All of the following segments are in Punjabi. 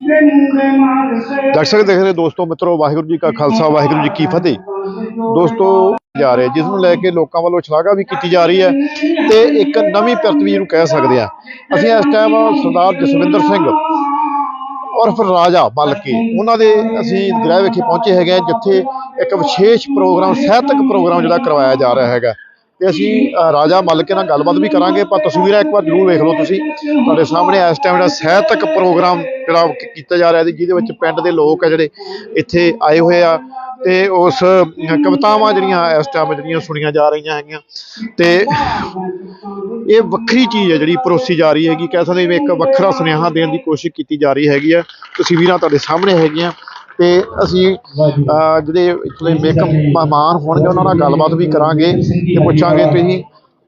ਦਰਸ਼ਕ ਦੇਖ ਰਹੇ ਦੋਸਤੋ, ਮਿੱਤਰੋ, ਵਾਹਿਗੁਰੂ ਜੀ ਕਾ ਖਾਲਸਾ, ਵਾਹਿਗੁਰੂ ਜੀ ਕੀ ਫਤਿਹ। ਦੋਸਤੋ ਜਾ ਰਹੇ ਜਿਸ ਨੂੰ ਲੈ ਕੇ ਲੋਕਾਂ ਵੱਲੋਂ ਸ਼ਲਾਘਾ ਵੀ ਕੀਤੀ ਜਾ ਰਹੀ ਹੈ ਤੇ ਇੱਕ ਨਵੀਂ ਪਿਰਤਵੀ ਨੂੰ ਕਹਿ ਸਕਦੇ ਆ ਅਸੀਂ ਇਸ ਟਾਈਮ ਸਰਦਾਰ ਜਸਵਿੰਦਰ ਸਿੰਘ ਉਰਫ ਰਾਜਾ ਬਲਕੇ, ਉਹਨਾਂ ਦੇ ਅਸੀਂ ਗ੍ਰਹਿ ਵਿਖੇ ਪਹੁੰਚੇ ਹੈਗੇ ਆ ਜਿੱਥੇ ਇੱਕ ਵਿਸ਼ੇਸ਼ ਪ੍ਰੋਗਰਾਮ, ਸਾਹਿਤਕ ਪ੍ਰੋਗਰਾਮ ਜਿਹੜਾ ਕਰਵਾਇਆ ਜਾ ਰਿਹਾ ਹੈਗਾ। ਤੇ ਅਸੀਂ ਰਾਜਾ ਮਲਕੇ ਨਾਲ ਗੱਲਬਾਤ ਵੀ ਕਰਾਂਗੇ, ਪਰ ਤਸਵੀਰਾਂ ਇੱਕ ਵਾਰ ਜ਼ਰੂਰ ਵੇਖ ਲਓ ਤੁਸੀਂ। ਤੁਹਾਡੇ ਸਾਹਮਣੇ ਇਸ ਟਾਈਮ ਜਿਹੜਾ ਸਾਹਿਤਕ ਪ੍ਰੋਗਰਾਮ ਜਿਹੜਾ ਕੀਤਾ ਜਾ ਰਿਹਾ ਸੀ ਜਿਹਦੇ ਵਿੱਚ ਪਿੰਡ ਦੇ ਲੋਕ ਆ ਜਿਹੜੇ ਇੱਥੇ ਆਏ ਹੋਏ ਆ। ਤੇ ਉਸ ਕਵਿਤਾਵਾਂ ਜਿਹੜੀਆਂ ਇਸ ਟਾਈਮ ਜਿਹੜੀਆਂ ਸੁਣੀਆਂ ਜਾ ਰਹੀਆਂ ਹੈਗੀਆਂ। ਤੇ ਇਹ ਵੱਖਰੀ ਚੀਜ਼ ਹੈ ਜਿਹੜੀ ਪਰੋਸੀ ਜਾ ਰਹੀ ਹੈਗੀ। ਕਹਿ ਸਕਦੇ ਵੀ ਇੱਕ ਵੱਖਰਾ ਸੁਨੇਹਾ ਦੇਣ ਦੀ ਕੋਸ਼ਿਸ਼ ਕੀਤੀ ਜਾ ਰਹੀ ਹੈਗੀ ਆ। ਤਸਵੀਰਾਂ ਤੁਹਾਡੇ ਸਾਹਮਣੇ ਹੈਗੀਆਂ। ਤੇ ਅਸੀਂ ਅਹ, ਜਿਹੜੇ ਇਥਲੇ ਮੇਕ ਮਹਿਮਾਨ ਹੋਣਗੇ ਉਹਨਾਂ ਨਾਲ ਗੱਲਬਾਤ ਵੀ ਕਰਾਂਗੇ ਤੇ ਪੁੱਛਾਂਗੇ ਤੁਸੀਂ।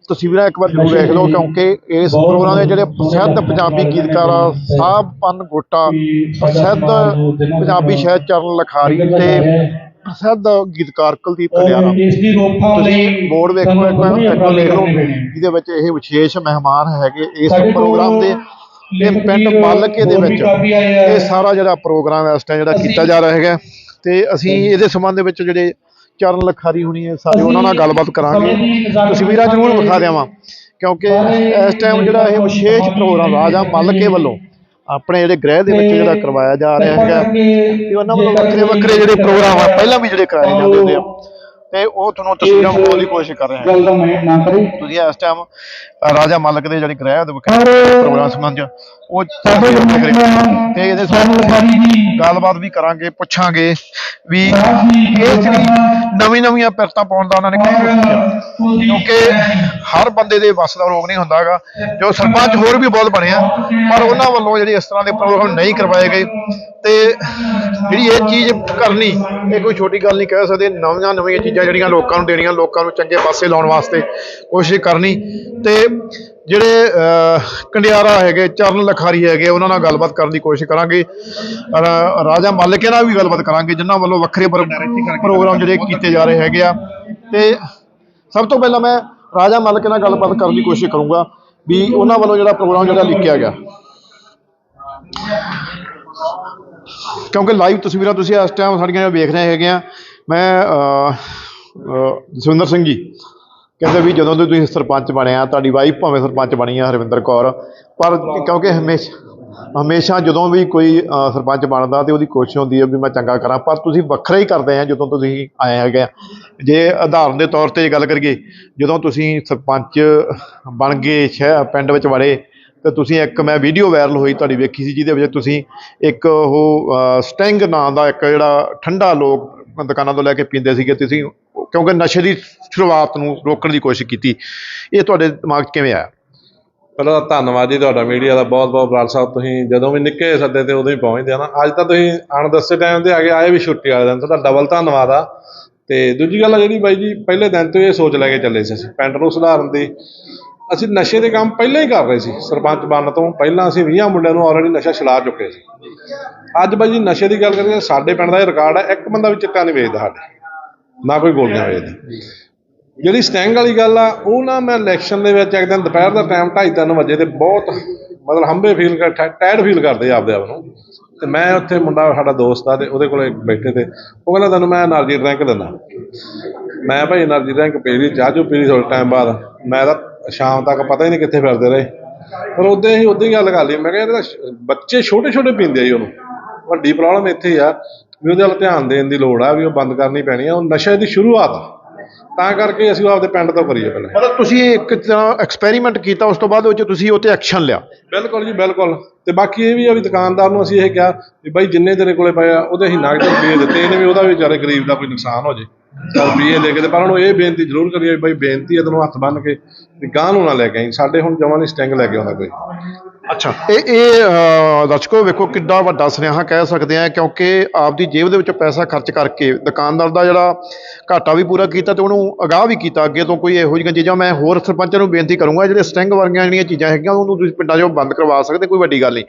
ਤਸਵੀਰਾਂ ਇੱਕ ਵਾਰ ਜ਼ਰੂਰ ਦੇਖ ਲਓ ਕਿਉਂਕਿ ਇਸ ਪ੍ਰੋਗਰਾਮ ਦੇ ਜਿਹੜੇ ਪ੍ਰਸਿੱਧ ਪੰਜਾਬੀ ਗੀਤਕਾਰ ਸਾਹਿਬ ਪੰਨ ਗੋਟਾ ਪ੍ਰਸਿੱਧ ਪੰਜਾਬੀ ਸ਼ਾਇਰ ਚਰਨ ਲਖਾਰੀ ਤੇ ਪ੍ਰਸਿੱਧ ਗੀਤਕਾਰ ਕੁਲਦੀਪ ਕਲਿਆਣਾ ਇਸ ਰੋਕਥਾਮ ਤੁਸੀਂ ਬੋਰਡ ਵੇਖੋ ਇੱਕ ਵਾਰ ਇੱਕ ਵਾਰ ਦੇਖ ਲਓ ਜਿਹਦੇ ਵਿੱਚ ਇਹ ਵਿਸ਼ੇਸ਼ ਮਹਿਮਾਨ ਹੈਗੇ ਇਸ ਪ੍ਰੋਗਰਾਮ ਦੇ। ਇਹ ਪਿੰਡ ਮਲਕੇ ਦੇ ਵਿੱਚ ਇਹ ਸਾਰਾ ਜਿਹੜਾ ਪ੍ਰੋਗਰਾਮ ਹੈ ਇਸ ਟਾਈਮ ਜਿਹੜਾ ਕੀਤਾ ਜਾ ਰਿਹਾ ਹੈਗਾ। ਤੇ ਅਸੀਂ ਇਹਦੇ ਸੰਬੰਧ ਦੇ ਵਿੱਚ ਜਿਹੜੇ ਚਰਨ ਲਖਾਰੀ ਹੋਣੀ ਹੈ ਸਾਰੇ ਉਹਨਾਂ ਨਾਲ ਗੱਲਬਾਤ ਕਰਾਂਗੇ। ਤਸਵੀਰਾਂ ਜ਼ਰੂਰ ਵਿਖਾ ਦਿਆਵਾਂ ਕਿਉਂਕਿ ਇਸ ਟਾਈਮ ਜਿਹੜਾ ਇਹ ਵਿਸ਼ੇਸ਼ ਪ੍ਰੋਗਰਾਮ ਰਾਜਾ ਮਲਕੇ ਵੱਲੋਂ ਆਪਣੇ ਜਿਹੜੇ ਗ੍ਰਹਿ ਦੇ ਵਿੱਚ ਜਿਹੜਾ ਕਰਵਾਇਆ ਜਾ ਰਿਹਾ ਹੈਗਾ ਤੇ ਉਹਨਾਂ ਵੱਲੋਂ ਵੱਖਰੇ ਵੱਖਰੇ ਜਿਹੜੇ ਪ੍ਰੋਗਰਾਮ ਆ ਪਹਿਲਾਂ ਵੀ ਜਿਹੜੇ ਕਰਾਏ ਜਾਂਦੇ ਹੁੰਦੇ ਆ। ਤੇ ਉਹ ਤੁਹਾਨੂੰ ਤਸਵੀਰਾਂ ਵਿਖਾਉਣ ਦੀ ਕੋਸ਼ਿਸ਼ ਕਰ ਰਹੇ ਹਾਂ। ਗੱਲ ਦਾ ਮੈਂ ਨਾ ਕਰੀ। ਤੁਸੀਂ ਇਸ ਟਾਈਮ ਰਾਜਾ ਮਲਕ ਦੇ ਜਿਹੜੀ ਗ੍ਰਹਿ ਦੇ ਵਿਖੇ ਪ੍ਰੋਗਰਾਮ ਸੰਬੰਧ ਉਹ ਤੇ ਇਹਦੇ ਜੀ। ਗੱਲਬਾਤ ਵੀ ਕਰਾਂਗੇ ਪੁੱਛਾਂਗੇ ਵੀ ਇਹ ਜਿਹੜੀ ਨਵੀਂ ਨਵੀਆਂ ਪਿਰਤਾਂ ਪਾਉਣ ਦਾ ਉਹਨਾਂ ਨੇ ਕੀ ਕਿਉਂਕਿ ਹਰ ਬੰਦੇ ਦੇ ਵੱਸ ਦਾ ਰੋਗ ਨਹੀਂ ਹੁੰਦਾਗਾ ਜੋ ਸਰਪੰਚ ਹੋਰ ਵੀ ਬਹੁਤ ਬਣਿਆ ਪਰ ਉਹਨਾਂ ਵੱਲੋਂ ਜਿਹੜੀ ਇਸ ਤਰ੍ਹਾਂ ਦੇ ਪ੍ਰੋਗਰਾਮ ਨਹੀਂ ਕਰਵਾਏ ਗਏ। ਤੇ ਜਿਹੜੀ ਇਹ ਚੀਜ਼ ਕਰਨੀ ਇਹ ਕੋਈ ਛੋਟੀ ਗੱਲ ਨਹੀਂ ਕਹਿ ਸਕਦੇ ਨਵੀਆਂ ਨਵੀਆਂ ਚੀਜ਼ਾਂ ਜਿਹੜੀਆਂ ਲੋਕਾਂ ਨੂੰ ਦੇਣੀਆਂ ਲੋਕਾਂ ਨੂੰ ਚੰਗੇ ਪਾਸੇ ਲਾਉਣ ਵਾਸਤੇ ਕੋਸ਼ਿਸ਼ ਕਰਨੀ। ਤੇ ਜਿਹੜੇ ਅਹ, ਕੰਡਿਆਰਾ ਹੈਗੇ ਚਰਨ ਲਖਾਰੀ ਹੈਗੇ ਉਹਨਾਂ ਨਾਲ ਗੱਲਬਾਤ ਕਰਨ ਦੀ ਕੋਸ਼ਿਸ਼ ਕਰਾਂਗੇ। ਰਾਜਾ ਮਾਲਕੇ ਨਾਲ ਵੀ ਗੱਲਬਾਤ ਕਰਾਂਗੇ ਜਿਨ੍ਹਾਂ ਵੱਲੋਂ ਵੱਖਰੇ ਪ੍ਰੋਗਰਾਮ ਜਿਹੜੇ ਕੀਤੇ ਜਾ ਰਹੇ ਹੈਗੇ ਆ। ਤੇ ਸਭ ਤੋਂ ਪਹਿਲਾਂ ਮੈਂ ਰਾਜਾ ਮਾਲਕੇ ਨਾਲ ਗੱਲਬਾਤ ਕਰਨ ਦੀ ਕੋਸ਼ਿਸ਼ ਕਰੂੰਗਾ ਵੀ ਉਹਨਾਂ ਵੱਲੋਂ ਜਿਹੜਾ ਪ੍ਰੋਗਰਾਮ ਜਿਹੜਾ ਲਿਖਿਆ ਗਿਆ। ਕਿਉਂਕਿ ਲਾਈਵ ਤਸਵੀਰਾਂ ਤੁਸੀਂ ਇਸ ਟਾਈਮ ਸਾਡੀਆਂ ਵੇਖ ਰਹੇ ਹੈਗੇ ਆ ਮੈਂ ਅਹ, ਜਸਵਿੰਦਰ ਸਿੰਘ ਜੀ, ਕਹਿੰਦੇ ਵੀ ਜਦੋਂ ਦੇ ਤੁਸੀਂ ਸਰਪੰਚ ਬਣਿਆ ਤੁਹਾਡੀ ਵਾਈਫ ਭਾਵੇਂ ਸਰਪੰਚ ਬਣੀ ਆ, ਹਰਵਿੰਦਰ ਕੌਰ, ਪਰ ਕਿਉਂਕਿ ਹਮੇਸ਼ਾ ਹਮੇਸ਼ਾ ਜਦੋਂ ਵੀ ਕੋਈ ਸਰਪੰਚ ਬਣਦਾ ਤੇ ਉਹਦੀ ਕੋਸ਼ਿਸ਼ ਹੁੰਦੀ ਹੈ ਵੀ ਮੈਂ ਚੰਗਾ ਕਰਾਂ, ਪਰ ਤੁਸੀਂ ਵੱਖਰਾ ਹੀ ਕਰਦੇ ਆ ਜਦੋਂ ਤੁਸੀਂ ਆਏ ਹੈਗੇ ਆ। ਜੇ ਉਦਾਹਰਨ ਦੇ ਤੌਰ ਤੇ ਗੱਲ ਕਰੀਏ, ਜਦੋਂ ਤੁਸੀਂ ਸਰਪੰਚ ਬਣ ਗਏ ਸ਼ਹਿਰ ਪਿੰਡ ਵਿੱਚ ਵੜੇ, ਤੇ ਤੁਸੀਂ ਇੱਕ ਮੈਂ ਵੀਡੀਓ ਵਾਇਰਲ ਹੋਈ ਤੁਹਾਡੀ ਵੇਖੀ ਸੀ, ਜਿਹਦੇ ਵਿੱਚ ਤੁਸੀਂ ਇੱਕ ਉਹ ਸਟੈਂਗ ਨਾਂ ਦਾ ਇੱਕ ਜਿਹੜਾ ਠੰਡਾ ਲੋਕ ਦੁਕਾਨਾਂ ਤੋਂ ਲੈ ਕੇ ਪੀਂਦੇ ਸੀਗੇ, ਤੁਸੀਂ ਕਿਉਂਕਿ ਨਸ਼ੇ ਦੀ ਸ਼ੁਰੂਆਤ ਨੂੰ ਰੋਕਣ ਦੀ ਕੋਸ਼ਿਸ਼ ਕੀਤੀ। ਇਹ ਤੁਹਾਡੇ ਦਿਮਾਗ 'ਚ ਕਿਵੇਂ ਆਇਆ? ਪਹਿਲਾਂ ਤਾਂ ਧੰਨਵਾਦ ਜੀ ਤੁਹਾਡਾ ਮੀਡੀਆ ਦਾ। ਬਹੁਤ ਬਹੁਤ ਬਰਾੜ ਸਾਹਿਬ, ਤੁਸੀਂ ਜਦੋਂ ਵੀ ਨਿੱਕੇ ਸੱਦੇ ਤੇ ਉਦੋਂ ਹੀ ਪਹੁੰਚਦੇ ਆ ਨਾ। ਅੱਜ ਤਾਂ ਤੁਸੀਂ ਅਣਦੱਸੇ ਟਾਈਮ ਤੇ ਆ ਕੇ ਆਏ ਵੀ ਛੁੱਟੀ ਵਾਲੇ ਦਿਨ ਤੁਹਾਡਾ ਡਬਲ ਧੰਨਵਾਦ ਆ। ਤੇ ਦੂਜੀ ਗੱਲ ਆ ਜਿਹੜੀ ਬਾਈ ਜੀ, ਪਹਿਲੇ ਦਿਨ ਤੋਂ ਇਹ ਸੋਚ ਲੈ ਕੇ ਚੱਲੇ ਸੀ ਅਸੀਂ ਪਿੰਡ ਨੂੰ ਸੁਧਾਰਨ ਦੀ। ਅਸੀਂ ਨਸ਼ੇ ਦੇ ਕੰਮ ਪਹਿਲਾਂ ਹੀ ਕਰ ਰਹੇ ਸੀ, ਸਰਪੰਚ ਬਣਨ ਤੋਂ। ਪਹਿਲਾਂ ਅਸੀਂ 20 ਮੁੰਡਿਆਂ ਨੂੰ ਆਲਰੇਡੀ ਨਸ਼ਾ ਛੁਡਾ ਚੁੱਕੇ ਸੀ। ਅੱਜ ਬਾਈ ਜੀ ਨਸ਼ੇ ਦੀ ਗੱਲ ਕਰੀਏ, ਸਾਡੇ ਪਿੰਡ ਦਾ ਇਹ ਰਿਕਾਰਡ ਹੈ ਇੱਕ ਬੰਦਾ ਵੀ ਚਿੱਟਾ ਨਹੀਂ ਵੇਚਦਾ ਸਾਡੇ। ਨਾ ਕੋਈ ਗੋਲੀਆਂ ਹੋਏ ਦੀ ਜਿਹੜੀ ਸਟੈਂਗ ਵਾਲੀ ਗੱਲ ਆ ਉਹ ਨਾ ਮੈਂ ਇਲੈਕਸ਼ਨ ਦੇ ਵਿੱਚ ਇੱਕ ਦਿਨ ਦੁਪਹਿਰ ਦਾ ਟਾਈਮ 2:30 ਵਜੇ ਤੇ ਬਹੁਤ ਮਤਲਬ ਹੰਬੇ ਫੀਲ ਕਰ ਟਾਇਰਡ ਫੀਲ ਕਰਦੇ ਆਪਦੇ ਆਪ ਨੂੰ। ਤੇ ਮੈਂ ਉੱਥੇ ਮੁੰਡਾ ਸਾਡਾ ਦੋਸਤ ਆ ਤੇ ਉਹਦੇ ਕੋਲੇ ਬੈਠੇ ਤੇ ਉਹ ਕਹਿੰਦਾ ਤੁਹਾਨੂੰ ਮੈਂ એનર્ਜੀ ਡਰਿੰਕ ਦਿੰਦਾ। ਮੈਂ ਭਾਈ એનર્ਜੀ ਡਰਿੰਕ ਪੀ ਪੀਰੀ ਚਾਹ ਪੀ ਲਈ ਥੋੜਾ ਟਾਈਮ ਬਾਅਦ। ਮੈਂ ਤਾਂ ਸ਼ਾਮ ਤੱਕ ਪਤਾ ਹੀ ਨਹੀਂ ਕਿੱਥੇ ਫਿਰਦੇ ਰਹੇ। ਪਰ ਉਦੋਂ ਹੀ ਉਦੋਂ ਹੀ ਗੱਲ ਕਰ ਲਈ। ਮੈਂ ਕਿਹਾ ਇਹਦਾ ਬੱਚੇ ਛੋਟੇ ਛੋਟੇ ਪੀਂਦੇ ਆ ਜੀ ਉਹਨੂੰ। ਵੱਡੀ ਪ੍ਰੋਬਲਮ ਇੱਥੇ ਆ। ਵੀ ਉਹਦੇ ਵੱਲ ਧਿਆਨ ਦੇਣ ਦੀ ਲੋੜ ਆ ਵੀ ਉਹ ਬੰਦ ਕਰਨੀ ਪੈਣੀ ਆ ਉਹ ਨਸ਼ੇ ਦੀ ਸ਼ੁਰੂਆਤ ਆ। ਤਾਂ ਕਰਕੇ ਅਸੀਂ ਉਹ ਆਪਦੇ ਪਿੰਡ ਤੋਂ ਕਰੀਏ ਪਹਿਲਾਂ। ਮਤਲਬ ਤੁਸੀਂ ਇੱਕ ਤਰ੍ਹਾਂ ਐਕਸਪੈਰੀਮੈਂਟ ਕੀਤਾ ਉਸ ਤੋਂ ਬਾਅਦ ਵਿੱਚ ਤੁਸੀਂ ਉਹ ਤੇ ਐਕਸ਼ਨ ਲਿਆ। ਬਿਲਕੁਲ ਜੀ ਬਿਲਕੁਲ। ਤੇ ਬਾਕੀ ਇਹ ਵੀ ਆ ਵੀ ਦੁਕਾਨਦਾਰ ਨੂੰ ਅਸੀਂ ਇਹ ਕਿਹਾ ਵੀ ਬਾਈ ਜਿੰਨੇ ਤੇਰੇ ਕੋਲੇ ਪਏ ਆ ਉਹਦੇ ਅਸੀਂ ਨਗਦ ਰੁਪਏ ਦਿੱਤੇ ਇਹਨੇ ਵੀ ਉਹਦਾ ਵੀ ਵਿਚਾਰੇ ਗਰੀਬ ਦਾ ਕੋਈ ਨੁਕਸਾਨ ਹੋ ਜੇ। ਚੱਲ ਰੁਪਏ ਦੇ ਕੇ ਤੇ ਪਰ ਉਹਨੂੰ ਇਹ ਬੇਨਤੀ ਜ਼ਰੂਰ ਕਰੀਏ ਵੀ ਬਾਈ ਬੇਨਤੀ ਹੈ ਤੈਨੂੰ ਹੱਥ ਬੰਨ ਕੇ ਵੀ ਗਾਂ ਨੂੰ ਨਾ ਲੈ ਕੇ ਆਈ ਸਾਡੇ ਹੁਣ ਜਮਾਂ ਨਹੀਂ ਸਟਿੰਗ ਲੈ ਕੇ ਆਉਂਦਾ ਕੋਈ। ਅੱਛਾ। ਇਹ ਇਹ ਦਰਸ਼ਕੋ ਵੇਖੋ ਕਿੱਡਾ ਵੱਡਾ ਸੁਨੇਹਾ ਕਹਿ ਸਕਦੇ ਆ ਕਿਉਂਕਿ ਆਪਦੀ ਜੇਬ ਦੇ ਵਿੱਚ ਪੈਸਾ ਖਰਚ ਕਰਕੇ ਦੁਕਾਨਦਾਰ ਦਾ ਜਿਹੜਾ ਘਾਟਾ ਵੀ ਪੂਰਾ ਕੀਤਾ ਤੇ ਉਹਨੂੰ ਅਗਾਹ ਵੀ ਕੀਤਾ, ਅੱਗੇ ਤੋਂ ਕੋਈ ਇਹੋ ਜਿਹੀਆਂ ਚੀਜ਼ਾਂ ਮੈਂ ਹੋਰ ਸਰਪੰਚਾਂ ਨੂੰ ਬੇਨਤੀ ਕਰੂੰਗਾ, ਜਿਹੜੇ ਸਟਿੰਗ ਵਰਗੀਆਂ ਜਿਹੜੀਆਂ ਚੀਜ਼ਾਂ ਹੈਗੀਆਂ, ਉਹਨੂੰ ਤੁਸੀਂ ਪਿੰਡਾਂ 'ਚੋਂ ਬੰਦ ਕਰਵਾ ਸਕਦੇ, ਕੋਈ ਵੱਡੀ ਗੱਲ ਨਹੀਂ।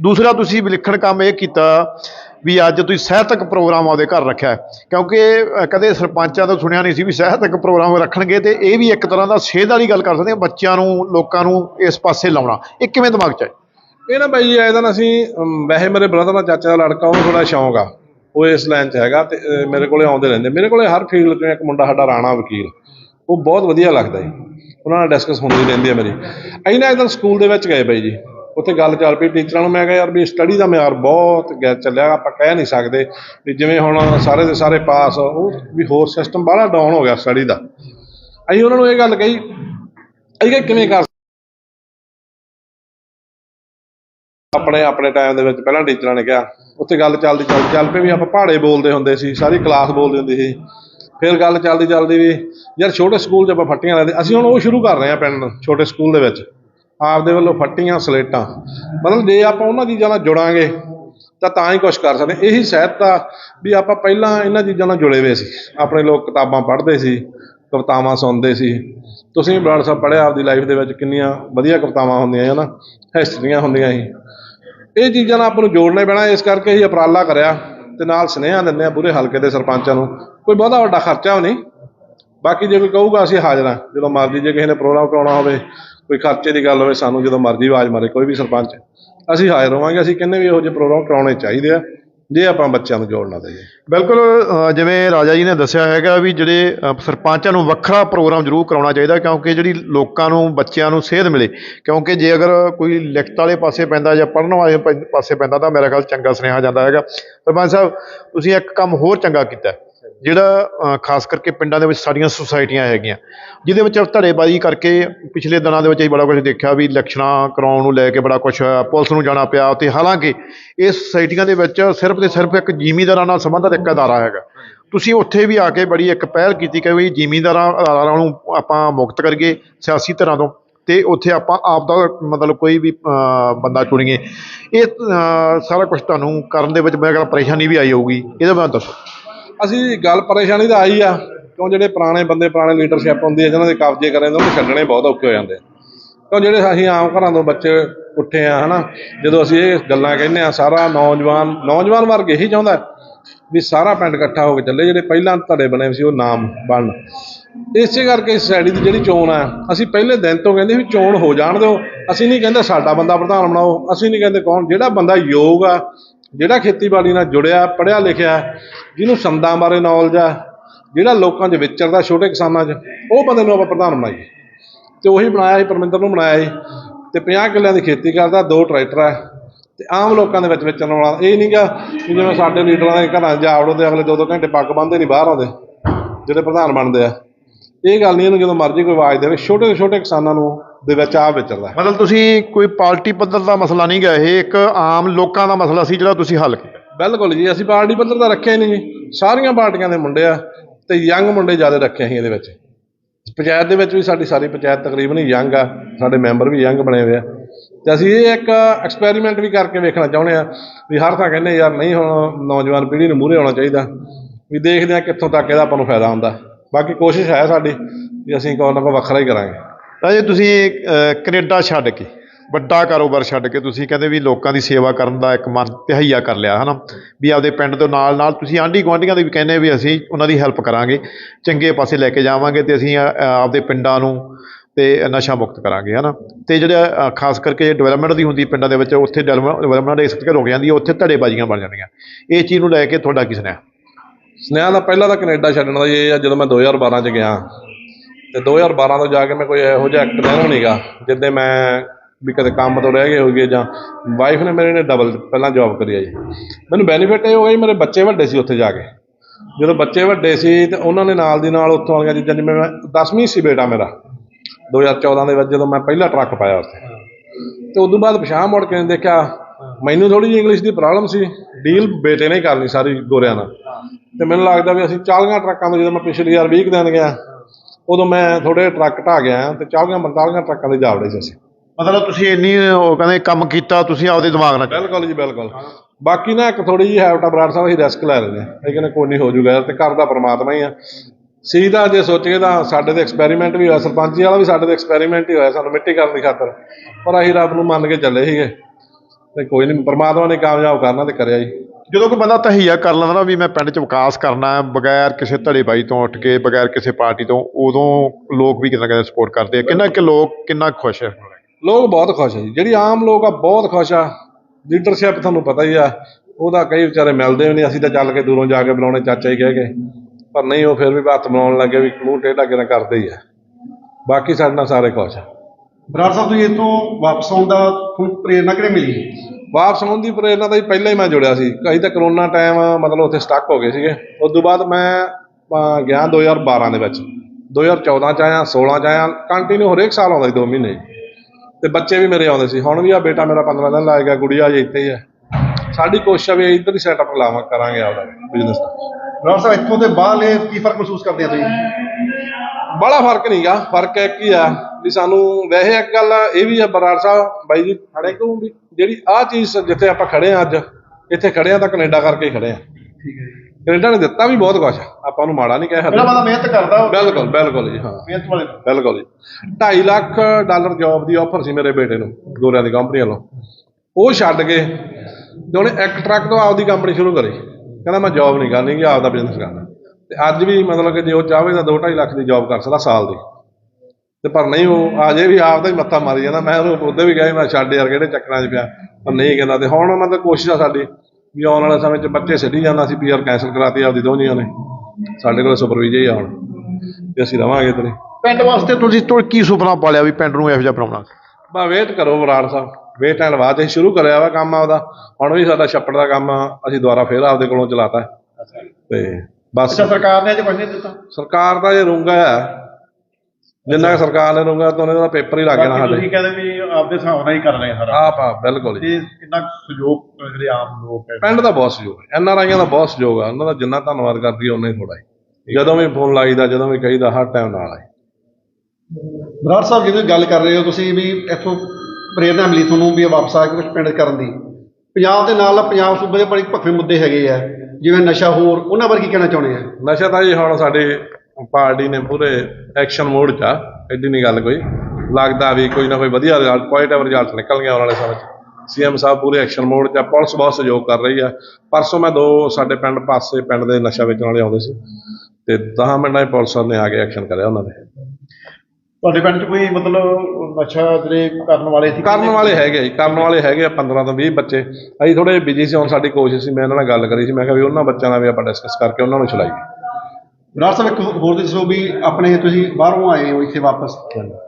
ਦੂਸਰਾ, ਤੁਸੀਂ ਵਿਲੱਖਣ ਕੰਮ ਇਹ ਕੀਤਾ ਵੀ ਅੱਜ ਤੁਸੀਂ ਸਾਹਿਤਕ ਪ੍ਰੋਗਰਾਮ ਆਪਦੇ ਘਰ ਰੱਖਿਆ ਕਿਉਂਕਿ ਕਦੇ ਸਰਪੰਚਾਂ ਤੋਂ ਸੁਣਿਆ ਨਹੀਂ ਸੀ ਵੀ ਸਾਹਿਤਕ ਪ੍ਰੋਗਰਾਮ ਰੱਖਣਗੇ ਤੇ ਇਹ ਵੀ ਇੱਕ ਤਰ੍ਹਾਂ ਦਾ ਸੇਧ ਵਾਲੀ ਗੱਲ ਕਰ ਸਕਦੇ ਆ ਬੱਚਿਆਂ ਨੂੰ, ਲੋਕਾਂ ਨੂੰ ਇਸ ਪਾਸੇ ਲਾਉਣਾ। ਇਹ ਕਿਵੇਂ ਦਿਮਾਗ 'ਚ ਆਇਆ? ਇਹ ਨਾ ਬਾਈ ਜੀ ਆਏ ਦਿਨ ਅਸੀਂ ਵੈਸੇ ਮੇਰੇ ਬ੍ਰਦਰ ਦਾ ਚਾਚਾ ਦਾ ਲੜਕਾ, ਉਹਨੂੰ ਥੋੜਾ ਸ਼ੌਂਕ ਆ। ਉਹ ਇਸ ਲਾਈਨ 'ਚ ਹੈਗਾ ਤੇ ਮੇਰੇ ਕੋਲੇ ਆਉਂਦੇ ਰਹਿੰਦੇ। ਮੇਰੇ ਕੋਲੇ ਹਰ ਫੀਲਡ 'ਚ ਇੱਕ ਮੁੰਡਾ ਸਾਡਾ ਰਾਣਾ ਵਕੀਲ। ਉਹ ਬਹੁਤ ਵਧੀਆ ਲੱਗਦਾ ਜੀ। ਉਹਨਾਂ ਨਾਲ ਡਿਸਕਸ ਹੁੰਦੀ ਰਹਿੰਦੀ ਹੈ ਮੇਰੀ। ਅਸੀਂ ਨਾ ਇੱਕ ਦਿਨ ਸਕੂਲ ਦੇ ਵਿੱਚ ਗਏ ਬਾਈ ਜੀ। ਉੱਥੇ ਗੱਲ ਚੱਲ ਪਈ ਟੀਚਰਾਂ ਨੂੰ, ਮੈਂ ਕਿਹਾ ਯਾਰ ਵੀ ਸਟੱਡੀ ਦਾ ਮਿਆਰ ਬਹੁਤ ਗਿਆ ਚੱਲਿਆ, ਆਪਾਂ ਕਹਿ ਨਹੀਂ ਸਕਦੇ ਵੀ ਜਿਵੇਂ ਹੁਣ ਸਾਰੇ ਦੇ ਸਾਰੇ ਪਾਸ ਉਹ ਵੀ ਹੋਰ ਸਿਸਟਮ ਬਾਹਲਾ ਡਾਊਨ ਹੋ ਗਿਆ ਸਟੱਡੀ ਦਾ। ਅਸੀਂ ਉਹਨਾਂ ਨੂੰ ਇਹ ਗੱਲ ਕਹੀ, ਅਸੀਂ ਕਿਵੇਂ ਕਰ ਆਪਣੇ ਆਪਣੇ ਟਾਈਮ ਦੇ ਵਿੱਚ ਪਹਿਲਾਂ ਟੀਚਰਾਂ ਨੇ ਕਿਹਾ, ਉੱਥੇ ਗੱਲ ਚੱਲਦੀ ਚੱਲਦੀ, ਚੱਲ ਪਈ ਵੀ ਆਪਾਂ ਪਹਾੜੇ ਬੋਲਦੇ ਹੁੰਦੇ ਸੀ, ਸਾਰੀ ਕਲਾਸ ਬੋਲਦੀ ਹੁੰਦੀ ਸੀ। ਫਿਰ ਗੱਲ ਚੱਲਦੀ ਚੱਲਦੀ ਵੀ ਯਾਰ ਛੋਟੇ ਸਕੂਲ 'ਚ ਆਪਾਂ ਫੱਟੀਆਂ ਲੈਂਦੇ, ਅਸੀਂ ਹੁਣ ਉਹ ਸ਼ੁਰੂ ਕਰ ਰਹੇ ਹਾਂ ਪਿੰਡ ਛੋਟੇ ਸਕੂਲ ਦੇ ਵਿੱਚ। ਆਪਦੇ ਵੱਲੋਂ ਫੱਟੀਆਂ ਸਲੇਟਾਂ। ਮਤਲਬ ਜੇ ਆਪਾਂ ਉਹਨਾਂ ਚੀਜ਼ਾਂ ਨਾਲ ਜੁੜਾਂਗੇ, ਤਾਂ ਤਾਂ ਹੀ ਕੁਝ ਕਰ ਸਕਦੇ। ਇਹੀ ਸਹਿਤਾ ਵੀ ਆਪਾਂ ਪਹਿਲਾਂ ਇਹਨਾਂ ਚੀਜ਼ਾਂ ਨਾਲ ਜੁੜੇ ਹੋਏ ਸੀ। ਆਪਣੇ ਲੋਕ ਕਿਤਾਬਾਂ ਪੜ੍ਹਦੇ ਸੀ, ਕਵਿਤਾਵਾਂ ਸੁਣਦੇ ਸੀ। ਤੁਸੀਂ ਵੀ ਬਰਾੜ ਸਾਹਿਬ ਪੜ੍ਹਿਆ ਆਪਦੀ ਲਾਈਫ ਦੇ ਵਿੱਚ ਕਿੰਨੀਆਂ ਵਧੀਆ ਕਵਿਤਾਵਾਂ ਹੁੰਦੀਆਂ ਹੈ ਨਾ ਹਿਸਟਰੀਆਂ ਹੁੰਦੀਆਂ ਸੀ। ਇਹ ਚੀਜ਼ਾਂ ਨਾਲ ਆਪਾਂ ਨੂੰ ਜੋੜਨਾ ਪੈਣਾ, ਇਸ ਕਰਕੇ ਹੀ ਉਪਰਾਲਾ ਕਰਿਆ ਤੇ ਨਾਲ ਸੁਨੇਹਾ ਦਿੰਦੇ ਆ ਪੂਰੇ ਹਲਕੇ ਦੇ ਸਰਪੰਚਾਂ ਨੂੰ। ਕੋਈ ਬਹੁਤਾ ਵੱਡਾ ਖਰਚਾ ਵੀ ਨਹੀਂ। ਬਾਕੀ ਜੇ ਕੋਈ ਕਹੂਗਾ ਅਸੀਂ ਹਾਜ਼ਰ ਹਾਂ, ਜਦੋਂ ਮਰਜ਼ੀ ਜੇ ਕਿਸੇ ਨੇ ਪ੍ਰੋਗਰਾਮ ਕਰਾਉਣਾ ਹੋਵੇ ਕੋਈ ਖਰਚੇ ਦੀ ਗੱਲ ਹੋਵੇ, ਸਾਨੂੰ ਜਦੋਂ ਮਰਜ਼ੀ ਆਵਾਜ਼ ਮਾਰੇ, ਕੋਈ ਵੀ ਸਰਪੰਚ, ਅਸੀਂ ਹਾਜ਼ਰ ਹੋਵਾਂਗੇ, ਅਸੀਂ ਕਹਿੰਦੇ ਵੀ ਇਹੋ ਜਿਹੇ ਪ੍ਰੋਗਰਾਮ ਕਰਾਉਣੇ ਚਾਹੀਦੇ ਆ, ਜੇ ਆਪਾਂ ਬੱਚਿਆਂ ਨੂੰ ਜੋੜਨਾ ਤੇ ਬਿਲਕੁਲ ਜਿਵੇਂ ਰਾਜਾ ਜੀ ਨੇ ਦੱਸਿਆ ਹੈਗਾ ਵੀ ਜਿਹੜੇ ਸਰਪੰਚਾਂ ਨੂੰ ਵੱਖਰਾ ਪ੍ਰੋਗਰਾਮ ਜ਼ਰੂਰ ਕਰਾਉਣਾ ਚਾਹੀਦਾ, ਕਿਉਂਕਿ ਜਿਹੜੀ ਲੋਕਾਂ ਨੂੰ, ਬੱਚਿਆਂ ਨੂੰ ਸੇਧ ਮਿਲੇ, ਕਿਉਂਕਿ ਜੇ ਅਗਰ ਕੋਈ ਲਿਖਤ ਵਾਲੇ ਪਾਸੇ ਪੈਂਦਾ ਜਾਂ ਪੜ੍ਹਨ ਵਾਲੇ ਪੈ- ਪਾਸੇ ਪੈਂਦਾ, ਤਾਂ ਮੇਰਾ ਖਿਆਲ ਚੰਗਾ ਸੁਨੇਹਾ ਜਾਂਦਾ ਹੈਗਾ। ਸਰਪੰਚ ਸਾਹਿਬ, ਤੁਸੀਂ ਇੱਕ ਕੰਮ ਹੋਰ ਚੰਗਾ ਕੀਤਾ। ਜਿਹੜਾ ਖਾਸ ਕਰਕੇ ਪਿੰਡਾਂ ਦੇ ਵਿੱਚ ਸਾਡੀਆਂ ਸੁਸਾਇਟੀਆਂ ਹੈਗੀਆਂ, ਜਿਹਦੇ ਵਿੱਚ ਧੜੇਬਾਜ਼ੀ ਕਰਕੇ ਪਿਛਲੇ ਦਿਨਾਂ ਦੇ ਵਿੱਚ ਅਸੀਂ ਬੜਾ ਕੁਝ ਦੇਖਿਆ ਵੀ ਇਲੈਕਸ਼ਨਾਂ ਕਰਾਉਣ ਨੂੰ ਲੈ ਕੇ ਬੜਾ ਕੁਝ ਪੁਲਿਸ ਨੂੰ ਜਾਣਾ ਪਿਆ ਤੇ ਹਾਲਾਂਕਿ ਇਹ ਸੁਸਾਇਟੀਆਂ ਦੇ ਵਿੱਚ ਸਿਰਫ ਤੇ ਸਿਰਫ ਇੱਕ ਜ਼ਿਮੀਂਦਾਰਾਂ ਨਾਲ ਸੰਬੰਧਿਤ ਇੱਕ ਅਦਾਰਾ ਹੈਗਾ। ਤੁਸੀਂ ਉੱਥੇ ਵੀ ਆ ਕੇ ਬੜੀ ਇੱਕ ਪਹਿਲ ਕੀਤੀ ਕਿ ਵੀ ਜ਼ਿਮੀਂਦਾਰਾਂ, ਅਦਾਰਿਆਂ ਨੂੰ ਆਪਾਂ ਮੁਕਤ ਕਰੀਏ ਸਿਆਸੀ ਤਰ੍ਹਾਂ ਤੋਂ ਤੇ ਉੱਥੇ ਆਪਾਂ ਆਪ ਦਾ ਮਤਲਬ ਕੋਈ ਵੀ ਬੰਦਾ ਚੁਣੀਏ। ਇਹ ਸਾਰਾ ਕੁਝ ਤੁਹਾਨੂੰ ਕਰਨ ਦੇ ਵਿੱਚ ਮੇਰੇ ਖਿਆਲ ਪਰੇਸ਼ਾਨੀ ਵੀ ਆਈ ਹੋਊਗੀ, ਇਹਦੇ ਬਾਰੇ ਦੱਸੋ। ਅਸੀਂ ਗੱਲ ਪਰੇਸ਼ਾਨੀ ਤਾਂ ਆਈ ਆ, ਕਿਉਂ ਜਿਹੜੇ ਪੁਰਾਣੇ ਬੰਦੇ, ਪੁਰਾਣੇ ਲੀਡਰਸ਼ਿਪ ਹੁੰਦੀ ਹੈ ਜਿਹਨਾਂ ਦੇ ਕਬਜ਼ੇ ਕਰੇ ਨੇ, ਉਹਨੂੰ ਛੱਡਣੇ ਬਹੁਤ ਔਖੇ ਹੋ ਜਾਂਦੇ ਆ। ਕਿਉਂ ਜਿਹੜੇ ਅਸੀਂ ਆਮ ਘਰਾਂ ਤੋਂ ਬੱਚੇ ਉੱਠੇ ਆ, ਹਨਾ, ਜਦੋਂ ਅਸੀਂ ਇਹ ਗੱਲਾਂ ਕਹਿੰਦੇ ਆ, ਸਾਰਾ ਨੌਜਵਾਨ ਨੌਜਵਾਨ ਵਰਗ ਇਹੀ ਚਾਹੁੰਦਾ ਵੀ ਸਾਰਾ ਪਿੰਡ ਇਕੱਠਾ ਹੋ ਕੇ ਚੱਲੇ, ਜਿਹੜੇ ਪਹਿਲਾਂ ਧੜੇ ਬਣੇ ਸੀ, ਉਹ ਨਾਮ ਬਣ ਇਸੇ ਕਰਕੇ ਸੋਸਾਇਟੀ ਦੀ ਜਿਹੜੀ ਚੋਣ ਆ, ਅਸੀਂ ਪਹਿਲੇ ਦਿਨ ਤੋਂ ਕਹਿੰਦੇ ਵੀ ਚੋਣ ਹੋ ਜਾਣ ਦਿਓ। ਅਸੀਂ ਨਹੀਂ ਕਹਿੰਦੇ ਸਾਡਾ ਬੰਦਾ ਪ੍ਰਧਾਨ ਬਣਾਓ, ਅਸੀਂ ਨਹੀਂ ਕਹਿੰਦੇ ਕੌਣ, ਜਿਹੜਾ ਬੰਦਾ ਯੋਗ ਆ ਜਿਹੜਾ ਖੇਤੀਬਾੜੀ ਨਾਲ ਜੁੜਿਆ, ਪੜ੍ਹਿਆ, ਲਿਖਿਆ ਜਿਹਨੂੰ ਸੰਦਾਂ ਬਾਰੇ ਨੌਲੇਜ ਆ, ਜਿਹੜਾ ਲੋਕਾਂ 'ਚ ਵਿਚਰਦਾ ਛੋਟੇ ਕਿਸਾਨਾਂ 'ਚ, ਉਹ ਬੰਦੇ ਨੂੰ ਆਪਾਂ ਪ੍ਰਧਾਨ ਬਣਾਈਏ। ਤੇ ਉਹੀ ਬਣਾਇਆ ਸੀ, ਪਰਮਿੰਦਰ ਨੂੰ ਬਣਾਇਆ ਸੀ। ਤੇ 50 ਕਿੱਲਿਆਂ ਦੀ ਖੇਤੀ ਕਰਦਾ, ਦੋ ਟਰੈਕਟਰ ਆ। ਤੇ ਆਮ ਲੋਕਾਂ ਦੇ ਵਿੱਚ ਵਿਚਰਨ ਵਾਲਾ, ਇਹ ਨਹੀਂਗਾ ਕਿ ਜਿਵੇਂ ਸਾਡੇ ਲੀਡਰਾਂ ਦੇ ਘਰਾਂ 'ਚ ਜਾ ਵੜੋ ਤੇ ਅਗਲੇ ਦੋ ਦੋ ਘੰਟੇ ਪੱਗ ਬੰਦੇ ਨਹੀਂ ਬਾਹਰ ਆਉਂਦੇ, ਜਿਹੜੇ ਪ੍ਰਧਾਨ ਬਣਦੇ ਆ। ਇਹ ਗੱਲ ਨਹੀਂ ਇਹਨੂੰ ਜਦੋਂ ਮਰਜ਼ੀ ਕੋਈ ਆਵਾਜ਼ ਦੇਵੇ, ਛੋਟੇ ਤੋਂ ਛੋਟੇ ਕਿਸਾਨਾਂ ਨੂੰ ਦੇ ਵਿੱਚ ਆ ਵਿਚਰਦਾ ਮਤਲਬ ਤੁਸੀਂ ਕੋਈ ਪਾਰਟੀ ਪੱਧਰ ਦਾ ਮਸਲਾ ਨਹੀਂ ਗਾ ਇਹ ਇੱਕ ਆਮ ਲੋਕਾਂ ਦਾ ਮਸਲਾ ਸੀ ਜਿਹੜਾ ਤੁਸੀਂ ਹੱਲ ਕੀਤਾ। ਬਿਲਕੁਲ ਜੀ ਅਸੀਂ ਪਾਰਟੀ ਪੱਧਰ ਦਾ ਰੱਖਿਆ ਹੀ ਨਹੀਂ ਜੀ। ਸਾਰੀਆਂ ਪਾਰਟੀਆਂ ਦੇ ਮੁੰਡੇ ਆ ਤੇ ਯੰਗ ਮੁੰਡੇ ਜ਼ਿਆਦਾ ਰੱਖੇ ਅਸੀਂ ਇਹਦੇ ਵਿੱਚ। ਪੰਚਾਇਤ ਦੇ ਵਿੱਚ ਵੀ ਸਾਡੀ ਸਾਰੀ ਪੰਚਾਇਤ ਤਕਰੀਬਨ ਯੰਗ ਆ ਸਾਡੇ ਮੈਂਬਰ ਵੀ ਯੰਗ ਬਣੇ ਹੋਏ ਆ। ਤੇ ਅਸੀਂ ਇਹ ਇੱਕ ਐਕਸਪੈਰੀਮੈਂਟ ਵੀ ਕਰਕੇ ਵੇਖਣਾ ਚਾਹੁੰਦੇ ਆ ਵੀ ਹਰ ਥਾਂ ਕਹਿੰਦੇ ਯਾਰ ਨਹੀਂ ਹੁਣ ਨੌਜਵਾਨ ਪੀੜ੍ਹੀ ਨੂੰ ਮੂਹਰੇ ਆਉਣਾ ਚਾਹੀਦਾ ਵੀ ਦੇਖਦੇ ਆ ਕਿੱਥੋਂ ਤੱਕ ਇਹਦਾ ਆਪਾਂ ਨੂੰ ਫਾਇਦਾ ਹੁੰਦਾ। ਬਾਕੀ ਕੋਸ਼ਿਸ਼ ਹੈ ਸਾਡੀ ਵੀ ਅਸੀਂ ਕੋਈ ਨਾ ਕੋਈ ਵੱਖਰਾ ਹੀ ਕਰਾਂਗੇ। ਰਾਜੇ ਤੁਸੀਂ ਅਹ, ਕੈਨੇਡਾ ਛੱਡ ਕੇ ਵੱਡਾ ਕਾਰੋਬਾਰ ਛੱਡ ਕੇ ਤੁਸੀਂ ਕਹਿੰਦੇ ਵੀ ਲੋਕਾਂ ਦੀ ਸੇਵਾ ਕਰਨ ਦਾ ਇੱਕ ਮਨ ਤਹਈਆ ਕਰ ਲਿਆ ਹਨਾ? ਵੀ ਆਪਦੇ ਪਿੰਡ ਤੋਂ ਨਾਲ ਨਾਲ ਤੁਸੀਂ ਆਂਢੀ ਗੁਆਂਢੀਆਂ ਦੇ ਵੀ ਕਹਿੰਦੇ ਵੀ ਅਸੀਂ ਉਹਨਾਂ ਦੀ ਹੈਲਪ ਕਰਾਂਗੇ ਚੰਗੇ ਪਾਸੇ ਲੈ ਕੇ ਜਾਵਾਂਗੇ ਤੇ ਅਸੀਂ ਆਪਦੇ ਪਿੰਡਾਂ ਨੂੰ ਤੇ ਨਸ਼ਾ ਮੁਕਤ ਕਰਾਂਗੇ ਹਨਾ? ਤੇ ਜਿਹੜਾ ਖਾਸ ਕਰਕੇ ਜੇ ਡਿਵੈਲਪਮੈਂਟ ਦੀ ਹੁੰਦੀ ਪਿੰਡਾਂ ਦੇ ਵਿੱਚ ਉੱਥੇ ਡਿਵੈਲਪਮੈਂਟ ਇਸ ਕਰਕੇ ਰੁਕ ਜਾਂਦੀ ਹੈ ਉੱਥੇ ਧੜੇਬਾਜ਼ੀਆਂ ਬਣ ਜਾਂਦੀਆਂ। ਇਹ ਚੀਜ਼ ਨੂੰ ਲੈ ਕੇ ਤੁਹਾਡਾ ਕੀ ਸੁਨੇਹਾ? ਸੁਨੇਹਾ ਦਾ ਪਹਿਲਾਂ ਤਾਂ ਕੈਨੇਡਾ ਛੱਡਣ ਦਾ ਇਹ ਆ ਜਦੋਂ ਮੈਂ 2012 ਚ ਗਿਆ ਤੇ 2012 ਤੋਂ ਜਾ ਕੇ ਮੈਂ ਕੋਈ ਇਹੋ ਜਿਹਾ ਐਕਟ ਨਹੀਂ ਨਹੀਂਗਾ ਜਿੱਦੇ ਮੈਂ ਵੀ ਕਦੇ ਕੰਮ ਤੋਂ ਰਹਿ ਗਏ ਹੋਈਏ ਜਾਂ ਵਾਈਫ ਨੇ ਮੇਰੇ ਨੇ ਡਬਲ ਪਹਿਲਾਂ ਜੌਬ ਕਰੀ ਆ ਜੀ। ਮੈਨੂੰ ਬੈਨੀਫਿਟ ਇਹ ਹੋ ਗਿਆ ਜੀ, ਮੇਰੇ ਬੱਚੇ ਵੱਡੇ ਸੀ ਉੱਥੇ ਜਾ ਕੇ। ਜਦੋਂ ਬੱਚੇ ਵੱਡੇ ਸੀ ਤੇ ਉਹਨਾਂ ਨੇ ਨਾਲ ਦੀ ਨਾਲ ਉੱਥੋਂ ਵਾਲੀਆਂ ਚੀਜ਼ਾਂ ਜਿਵੇਂ ਮੈਂ 10ਵੀਂ ਸੀ ਬੇਟਾ ਮੇਰਾ 2014 ਦੇ ਵਿੱਚ ਜਦੋਂ ਮੈਂ ਪਹਿਲਾ ਟਰੱਕ ਪਾਇਆ ਉੱਥੇ। ਤੇ ਉਦੋਂ ਬਾਅਦ ਪਛਾਣ ਮੁੜ ਕੇ ਦੇਖਿਆ, ਮੈਨੂੰ ਥੋੜੀ ਜਿਹੀ ਇੰਗਲਿਸ਼ ਦੀ ਪ੍ਰੋਬਲਮ ਸੀ ਡੀਲ ਬੇਟੇ ਨੇ ਹੀ ਕਰਨੀ ਸਾਰੀ ਗੋਰਿਆਂ ਨਾਲ। ਤੇ ਮੈਨੂੰ ਲੱਗਦਾ ਵੀ ਅਸੀਂ 40 ਟਰੱਕਾਂ ਤੋਂ ਜਦੋਂ ਮੈਂ ਪਿਛਲੀ ਵਾਰ 20 ਕੁ ਦਿਨ ਗਿਆ ਉਦੋਂ ਮੈਂ ਥੋੜੇ ਟਰੱਕ ਢਾ ਗਿਆ ਤੇ 40 45 ਟਰੱਕਾਂ ਦੇ ਜਾਵੜੇ ਸੀ ਅਸੀਂ। ਮਤਲਬ ਤੁਸੀਂ ਇੰਨੀ ਉਹ ਕਹਿੰਦੇ ਕੰਮ ਕੀਤਾ ਤੁਸੀਂ ਆਪਦੇ ਦਿਮਾਗ ਨਾਲ ਬਿਲਕੁਲ ਜੀ ਬਿਲਕੁਲ। ਬਾਕੀ ਨਾ ਇੱਕ ਥੋੜੀ ਜਿਹੀ ਹੈਵਟਾ ਬਰਾੜ ਸਾਹਿਬ ਅਸੀਂ ਰਿਸਕ ਲੈ ਲੈਂਦੇ ਹਾਂ। ਇਹ ਕਹਿੰਦੇ ਕੋਈ ਨਹੀਂ ਹੋ ਜੂਗਾ ਤੇ ਕਰਦਾ ਪਰਮਾਤਮਾ ਹੀ ਆ। ਸਿੱਧਾ ਜੇ ਸੋਚੀਏ ਤਾਂ ਸਾਡੇ ਤੇ ਐਕਸਪੈਰੀਮੈਂਟ ਵੀ ਹੋਇਆ ਸਰਪੰਚੀ ਵਾਲਾ ਵੀ ਸਾਡੇ ਤੇ ਐਕਸਪੈਰੀਮੈਂਟ ਹੀ ਹੋਇਆ ਸਾਨੂੰ ਮਿੱਟੀ ਕਰਨ ਦੀ ਖਾਤਰ। ਪਰ ਅਸੀਂ ਰੱਬ ਨੂੰ ਮੰਨ ਕੇ ਚੱਲੇ ਸੀਗੇ। ਤੇ ਕੋਈ ਨਹੀਂ ਪਰਮਾਤਮਾ ਨੇ ਕਾਮਯਾਬ ਕਰਨਾ ਤੇ ਕਰਿਆ ਜੀ। ਜਦੋਂ ਕੋਈ ਬੰਦਾ ਤਹਈਆ ਕਰ ਲੈਂਦਾ ਨਾ ਵੀ ਮੈਂ ਪਿੰਡ 'ਚ ਵਿਕਾਸ ਕਰਨਾ ਹੈ ਬਗੈਰ ਕਿਸੇ ਧੜੇਬਾਜ਼ੀ ਤੋਂ ਉੱਠ ਕੇ ਬਗੈਰ ਕਿਸੇ ਪਾਰਟੀ ਤੋਂ ਉਦੋਂ ਲੋਕ ਵੀ ਕਿਤੇ ਨਾ ਕਿਤੇ ਸਪੋਰਟ ਕਰਦੇ ਆ। ਕਿੰਨਾ ਕਿ ਲੋਕ ਕਿੰਨਾ ਖੁਸ਼ ਹੈ ਲੋਕ ਬਹੁਤ ਖੁਸ਼ ਆ ਜੀ। ਜਿਹੜੀ ਆਮ ਲੋਕ ਆ ਬਹੁਤ ਖੁਸ਼ ਆ। ਲੀਡਰਸ਼ਿਪ ਤੁਹਾਨੂੰ ਪਤਾ ਹੀ ਆ ਉਹਦਾ ਕਈ ਵਿਚਾਰੇ ਮਿਲਦੇ ਵੀ ਨਹੀਂ। ਅਸੀਂ ਤਾਂ ਚੱਲ ਕੇ ਦੂਰੋਂ ਜਾ ਕੇ ਬੁਲਾਉਣੇ ਚਾਚਾ ਹੀ ਕਹਿ ਕੇ। ਪਰ ਨਹੀਂ ਉਹ ਫਿਰ ਵੀ ਹੱਥ ਬਣਾਉਣ ਲੱਗੇ ਵੀ ਮੂੰਹ ਟੇਢਾ ਕਿਵੇਂ ਕਰਦੇ ਹੀ ਆ। ਬਾਕੀ ਸਾਡੇ ਨਾਲ ਸਾਰੇ ਖੁਸ਼ ਆ। ਬਰਾੜ ਸਾਹਿਬ ਤੁਸੀਂ ਇੱਥੋਂ ਵਾਪਸ ਆਉਣ ਦਾ ਤੁਹਾਨੂੰ ਪ੍ਰੇਰਨਾ ਕਿਹੜੇ ਮਿਲੀ? ਵਾਪਸ ਆਉਣ ਦੀ ਪ੍ਰੇਰਨਾ ਤਾਂ ਜੀ ਪਹਿਲਾਂ ਹੀ ਮੈਂ ਜੁੜਿਆ ਸੀ। ਅਸੀਂ ਤਾਂ ਕਰੋਨਾ ਟਾਈਮ ਮਤਲਬ ਉੱਥੇ ਸਟਕ ਹੋ ਗਏ ਸੀਗੇ। ਉਸ ਤੋਂ ਬਾਅਦ ਮੈਂ ਗਿਆ 2012 ਦੇ ਵਿੱਚ। 2014 ਚ ਆਇਆ 16 ਚ ਆਇਆ ਕੰਟੀਨਿਊ ਹਰੇਕ ਸਾਲ ਆਉਂਦਾ ਸੀ 2 ਮਹੀਨੇ। ਤੇ ਬੱਚੇ ਵੀ ਮੇਰੇ ਆਉਂਦੇ ਸੀ। ਹੁਣ ਵੀ ਆ ਬੇਟਾ ਮੇਰਾ 15 ਦਿਨ ਲਾਏਗਾ ਗੁੜੀਆ ਅਜੇ ਇੱਥੇ ਹੀ ਹੈ ਸਾਡੀ ਕੋਸ਼ਿਸ਼ ਆ ਵੀ ਇੱਧਰ ਹੀ ਸੈਟਅਪ ਲਾਵਾਂ ਕਰਾਂਗੇ ਆਪਦਾ ਬਿਜ਼ਨਸ ਦਾ। ਬਰਾੜ ਸਾਹਿਬ ਇੱਥੋਂ ਦੇ ਬਾਹਰਲੇ ਕੀ ਫ਼ਰਕ ਮਹਿਸੂਸ ਕਰਦੇ ਆ ਤੁਸੀਂ? ਬੜਾ ਫ਼ਰਕ ਨਹੀਂਗਾ ਫ਼ਰਕ ਇੱਕ ਹੀ ਆ ਵੀ ਸਾਨੂੰ ਵੈਸੇ ਇੱਕ ਗੱਲ ਇਹ ਵੀ ਆ ਬਰਾੜ ਸਾਹਿਬ ਬਾਈ ਜੀ ਖੜੇ ਕਿਉਂ ਵੀ ਜਿਹੜੀ ਆਹ ਚੀਜ਼ ਜਿੱਥੇ ਆਪਾਂ ਖੜੇ ਆ ਅੱਜ ਇੱਥੇ ਖੜੇ ਆ ਤਾਂ ਕੈਨੇਡਾ ਕਰਕੇ ਹੀ ਖੜੇ ਆ। ਠੀਕ ਹੈ ਜੀ। ਕੈਨੇਡਾ ਨੇ ਦਿੱਤਾ ਵੀ ਬਹੁਤ ਆ, ਆਪਾਂ ਨੂੰ ਮਾੜਾ ਨਹੀਂ ਕਹਿ ਸਕਦੇ ਬੰਦਾ ਮਿਹਨਤ ਕਰਦਾ ਬਿਲਕੁਲ ਬਿਲਕੁਲ ਜੀ ਹਾਂ। ਮਿਹਨਤ ਵਾਲੇ। ਬਿਲਕੁਲ ਜੀ। 2.5 ਲੱਖ ਡਾਲਰ ਜੌਬ ਦੀ ਆਫਰ ਸੀ ਮੇਰੇ ਬੇਟੇ ਨੂੰ ਗੋਰਿਆਂ ਦੀ ਕੰਪਨੀ ਵੱਲੋਂ। ਉਹ ਛੱਡ ਕੇ ਤੇ ਉਹਨੇ ਇੱਕ ਟਰੱਕ ਤੋਂ ਆਪਦੀ ਕੰਪਨੀ ਸ਼ੁਰੂ ਕਰੀ। ਕਹਿੰਦਾ ਮੈਂ ਜੌਬ ਨਹੀਂ ਕਰਨੀ ਕਿ ਆਪਦਾ ਬਿਜ਼ਨਸ ਕਰਨਾ। ਤੇ ਅੱਜ ਵੀ ਮਤਲਬ ਕਿ ਜੇ ਉਹ ਚਾਹਵੇ ਤਾਂ 2.5 ਲੱਖ ਦੀ ਜੌਬ ਕਰ ਸਕਦਾ ਸਾਲ ਦੀ। ਤੇ ਪਰ ਨਹੀਂ ਉਹ ਅਜੇ ਵੀ ਆਪਦਾ ਹੀ ਮੱਥਾ ਮਾਰੀ ਜਾਂਦਾ। ਮੈਂ ਉਹਨੂੰ ਉਹਦੇ ਵੀ ਕਹੇ ਮੈਂ ਛੱਡ ਯਾਰ ਕਿਹੜੇ ਚੱਕਰਾਂ 'ਚ ਪਿਆ? ਪਰ ਨਹੀਂ ਕਹਿੰਦਾ। ਤੇ ਹੁਣ ਮਤਲਬ ਕੋਸ਼ਿਸ਼ ਆ ਸਾਡੀ ਵੀ ਆਉਣ ਵਾਲੇ ਸਮੇਂ 'ਚ ਬੱਚੇ ਛੱਡੀ ਜਾਂਦਾ ਸੀ ਪੀਆਰ ਕੈਂਸਲ ਕਰਾਤੀ ਆਪਦੀ ਦੋਨੀਆਂ ਨੇ। ਸਾਡੇ ਕੋਲ ਸੁਪਰਵਾਈਜ਼ਰ ਹੀ ਆ ਹੁਣ। ਤੇ ਅਸੀਂ ਰਵਾਂਗੇ ਤੇ ਪਿੰਡ ਵਾਸਤੇ ਤੁਸੀਂ ਤੋਂ ਕੀ ਸੁਪਨਾ ਪਾਲਿਆ ਵੀ ਪਿੰਡ ਨੂੰ ਇਹੋ ਜਿਹਾ ਬਣਾਉਣਾ? ਬਾ ਵੇਟ ਕਰੋ ਬਰਾੜ ਸਾਹਿਬ। ਵੇਟ ਐਂਡ ਬਾਅਦ ਅਸੀਂ ਸ਼ੁਰੂ ਕਰਿਆ ਵਾ ਕੰਮ ਆਪਦਾ। ਹੁਣ ਵੀ ਸਾਡਾ ਛੱਪੜ ਦਾ ਕੰਮ ਅਸੀਂ ਦੁਬਾਰਾ ਫੇਰ ਆਪਦੇ ਕੋਲੋਂ ਚਲਾਤਾ। ਤੇ ਬਸ। ਅੱਛਾ ਸਰਕਾਰ ਨੇ ਅਜੇ ਕੁਝ ਨਹੀਂ ਦਿੱਤਾ? ਸਰਕਾਰ ਦਾ ਇਹ ਰੂੰਗਾ ਹੈ ਜਿੰਨਾ ਸਰਕਾਰ ਨੇ ਰੂੰਗਾ ਤਾਂ ਉਹਦਾ ਪੇਪਰ ਹੀ ਲੱਗ ਜਾਣਾ ਬਾਕੀ ਸਾਡੇ। ਤੁਸੀਂ ਕਹਿੰਦੇ ਵੀ ਆਪਦੇ ਹਿਸਾਬ ਨਾਲ ਹੀ ਕਰ ਰਹੇ ਸਾਰਾ। ਆਪ ਆ ਬਿਲਕੁਲ ਜੀ। ਤੇ ਕਿੰਨਾ ਸਹਿਯੋਗ ਜਿਹੜੇ ਆਮ ਲੋਕ ਹੈ? ਪਿੰਡ ਦਾ ਬਹੁਤ ਸਹਿਯੋਗ ਹੈ। ਐਨ ਆਰ ਆਈਆਂ ਦਾ ਬਹੁਤ ਸਹਿਯੋਗ ਆ। ਉਹਨਾਂ ਦਾ ਜਿੰਨਾ ਧੰਨਵਾਦ ਕਰਦੀ ਹੈ ਉਨਾ ਹੀ ਥੋੜਾ ਹੈ। ਜਦੋਂ ਵੀ ਫੋਨ ਲਾਈਦਾ ਜਦੋਂ ਵੀ ਕਹੀਦਾ ਹਰ ਟਾਈਮ ਨਾਲ ਹੈ ਬਰਾੜ ਸਾਹਿਬ ਜਿਵੇਂ ਗੱਲ ਕਰ ਰਹੇ ਹੋ ਤੁਸੀਂ ਵੀ ਇੱਥੋਂ ਪ੍ਰੇਰਨਾ ਮਿਲੀ ਤੁਹਾਨੂੰ ਵੀ ਵਾਪਸ ਆ ਕੇ ਕੁਝ ਪਿੰਡ ਕਰਨ ਦੀ। ਪੰਜਾਬ ਦੇ ਨਾਲ ਨਾਲ ਪੰਜਾਬ ਸੂਬੇ ਦੇ ਬੜੇ ਭਖਵੇਂ ਮੁੱਦੇ ਹੈਗੇ ਆ। ਜਿਵੇਂ ਨਸ਼ਾ ਹੋਰ, ਉਹਨਾਂ ਬਾਰੇ ਕੀ ਕਹਿਣਾ ਚਾਹੁੰਦੇ ਆ? ਨਸ਼ਾ ਤਾਂ ਜੀ ਹੁਣ ਸਾਡੀ ਪਾਰਟੀ ਨੇ ਪੂਰੇ ਐਕਸ਼ਨ ਮੋਡ 'ਚ ਆ, ਐਡੀ ਨਹੀਂ ਗੱਲ ਕੋਈ। ਲੱਗਦਾ ਵੀ ਕੋਈ ਨਾ ਕੋਈ ਵਧੀਆ ਰਿਜ਼ਲਟ ਪੋਜ਼ਿਟਿਵ ਰਿਜ਼ਲਟ ਨਿਕਲ ਗਿਆ ਆਉਣ ਵਾਲੇ ਸਮੇਂ 'ਚ। ਸੀਐਮ ਸਾਹਿਬ ਪੂਰੇ ਐਕਸ਼ਨ ਮੋਡ 'ਚ ਆ, ਪੁਲਿਸ ਬਹੁਤ ਸਹਿਯੋਗ ਕਰ ਰਹੀ ਆ। ਪਰਸੋਂ ਮੈਂ ਦੋ ਸਾਡੇ ਪਿੰਡ, ਪਾਸੇ ਪਿੰਡ ਦੇ ਨਸ਼ਾ ਵੇਚਣ ਵਾਲੇ ਆਉਂਦੇ ਸੀ। ਤੇ 10 ਮਿੰਟਾਂ 'ਚ ਪੁਲਿਸ ਨੇ ਆ ਕੇ ਐਕਸ਼ਨ ਕਰਿਆ ਉਹਨਾਂ ਦੇ। ਤੁਹਾਡੇ ਪਿੰਡ 'ਚ ਕੋਈ ਮਤਲਬ ਨਸ਼ਾ ਜਿਹੜੇ ਕਰਨ ਵਾਲੇ ਸੀ? ਕਰਨ ਵਾਲੇ ਹੈਗੇ ਆ ਜੀ ਕਰਨ ਵਾਲੇ ਹੈਗੇ ਆ 15 ਤੋਂ 20 ਬੱਚੇ। ਅਸੀਂ ਥੋੜੇ ਬਿਜ਼ੀ ਸੀ ਹੁਣ ਸਾਡੀ ਕੋਸ਼ਿਸ਼ ਸੀ ਮੈਂ ਇਹਨਾਂ ਨਾਲ ਗੱਲ ਕਰੀ ਸੀ ਮੈਂ ਕਿਹਾ ਵੀ ਉਹਨਾਂ ਬੱਚਿਆਂ ਦਾ ਵੀ ਆਪਾਂ ਡਿਸਕਸ ਕਰਕੇ ਉਹਨਾਂ ਨੂੰ ਛੁਡਾਈਏ ਬਰਾੜ ਸਾਹਿਬ ਇੱਕ ਹੋਰ ਦੱਸੋ ਵੀ ਆਪਣੇ ਤੁਸੀਂ ਬਾਹਰੋਂ ਆਏ ਹੋ ਇੱਥੇ ਵਾਪਸ।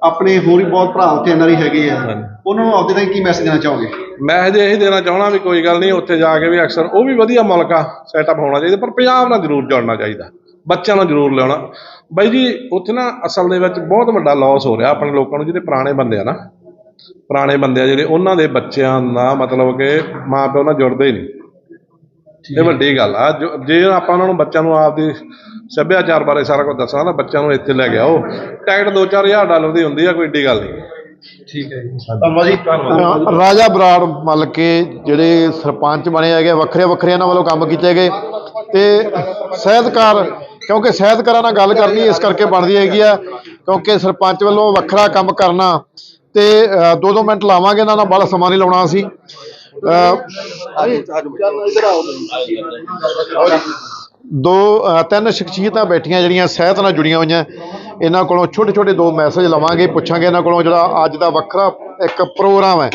ਆਪਣੇ ਹੋਰ ਵੀ ਬਹੁਤ ਭਰਾ ਉੱਥੇ ਐਨਆਰਆਈ ਹੈਗੇ ਆ। ਉਹਨਾਂ ਨੂੰ ਆਪਦੇ ਤਾਂ ਕੀ ਮੈਸੇਜ ਦੇਣਾ ਚਾਹੋਗੇ? ਮੈਂ ਹਜੇ ਇਹੀ ਦੇਣਾ ਚਾਹਣਾ ਵੀ ਕੋਈ ਗੱਲ ਨਹੀਂ ਉੱਥੇ ਜਾ ਕੇ ਵੀ ਅਕਸਰ ਉਹ ਵੀ ਵਧੀਆ ਮੁਲਕ ਆ ਸੈਟਅਪ ਹੋਣਾ ਚਾਹੀਦਾ ਪਰ ਪੰਜਾਬ ਨਾਲ ਜ਼ਰੂਰ ਜੁੜਨਾ ਚਾਹੀਦਾ। ਬੱਚਿਆਂ ਨੂੰ ਜ਼ਰੂਰ ਲਿਆਉਣਾ। ਬਾਈ ਜੀ ਉੱਥੇ ਨਾ ਅਸਲ ਦੇ ਵਿੱਚ ਬਹੁਤ ਵੱਡਾ ਲਾਸ ਹੋ ਰਿਹਾ ਆਪਣੇ ਲੋਕਾਂ ਨੂੰ ਜਿਹੜੇ ਪੁਰਾਣੇ ਬੰਦੇ ਆ ਨਾ। ਪੁਰਾਣੇ ਬੰਦੇ ਆ ਜਿਹੜੇ ਉਹਨਾਂ ਦੇ ਬੱਚਿਆਂ ਨਾਲ ਮਤਲਬ ਕਿ ਮਾਂ ਪਿਓ ਨਾਲ ਜੁੜਦੇ ਹੀ ਨਹੀਂ। ਇਹ ਵੱਡੀ ਗੱਲ ਆ। ਜੋ- ਜੇ ਆਪਾਂ ਉਹਨਾਂ ਨੂੰ ਬੱਚਿਆਂ ਨੂੰ ਆਪਦੀ ਸੱਭਿਆਚਾਰ ਬਾਰੇ ਸਾਰਾ ਕੁਝ ਦੱਸਣਾ ਤਾਂ ਬੱਚਿਆਂ ਨੂੰ ਇੱਥੇ ਲੈ ਕੇ ਆਓ। ਟਿਕਟ 2-4000 ਡਾਲਰ ਦੀ ਹੁੰਦੀ ਆ ਕੋਈ ਏਡੀ ਗੱਲ ਨਹੀਂ। ਠੀਕ ਹੈ ਜੀ। ਧੰਨਵਾਦ ਜੀ ਅ, ਰਾਜਾ ਬਰਾੜ ਮੱਲ ਕੇ ਜਿਹੜੇ ਸਰਪੰਚ ਬਣੇ ਹੈਗੇ ਵੱਖਰੇ ਵੱਖਰੇ ਇਹਨਾਂ ਵੱਲੋਂ ਕੰਮ ਕੀਤੇ ਗਏ। ਤੇ ਸਹਿਤਕਾਰ ਕਿਉਂਕਿ ਸਹਿਤਕਾਰਾਂ ਨਾਲ ਗੱਲ ਕਰਨੀ ਇਸ ਕਰਕੇ ਬਣਦੀ ਹੈਗੀ ਆ ਕਿਉਂਕਿ ਸਰਪੰਚ ਵੱਲੋਂ ਵੱਖਰਾ ਕੰਮ ਕਰਨਾ ਤੇ ਅ, ਦੋ ਦੋ ਮਿੰਟ ਲਾਵਾਂਗੇ ਇਹਨਾਂ ਨਾਲ ਬੜਾ ਸਮਾਂ ਨਹੀਂ ਲਾਉਣਾ ਅਸੀਂ। ਅ, ਦੋ ਅ, ਤਿੰਨ ਸ਼ਖਸੀਅਤਾਂ ਬੈਠੀਆਂ ਜਿਹੜੀਆਂ ਸਿਹਤ ਨਾਲ ਜੁੜੀਆਂ ਹੋਈਆਂ। ਇਹਨਾਂ ਕੋਲੋਂ ਛੋਟੇ ਛੋਟੇ ਦੋ ਮੈਸੇਜ ਲਵਾਂਗੇ ਪੁੱਛਾਂਗੇ ਇਹਨਾਂ ਕੋਲੋਂ ਜਿਹੜਾ ਅੱਜ ਦਾ ਵੱਖਰਾ ਇੱਕ ਪ੍ਰੋਗਰਾਮ ਹੈ।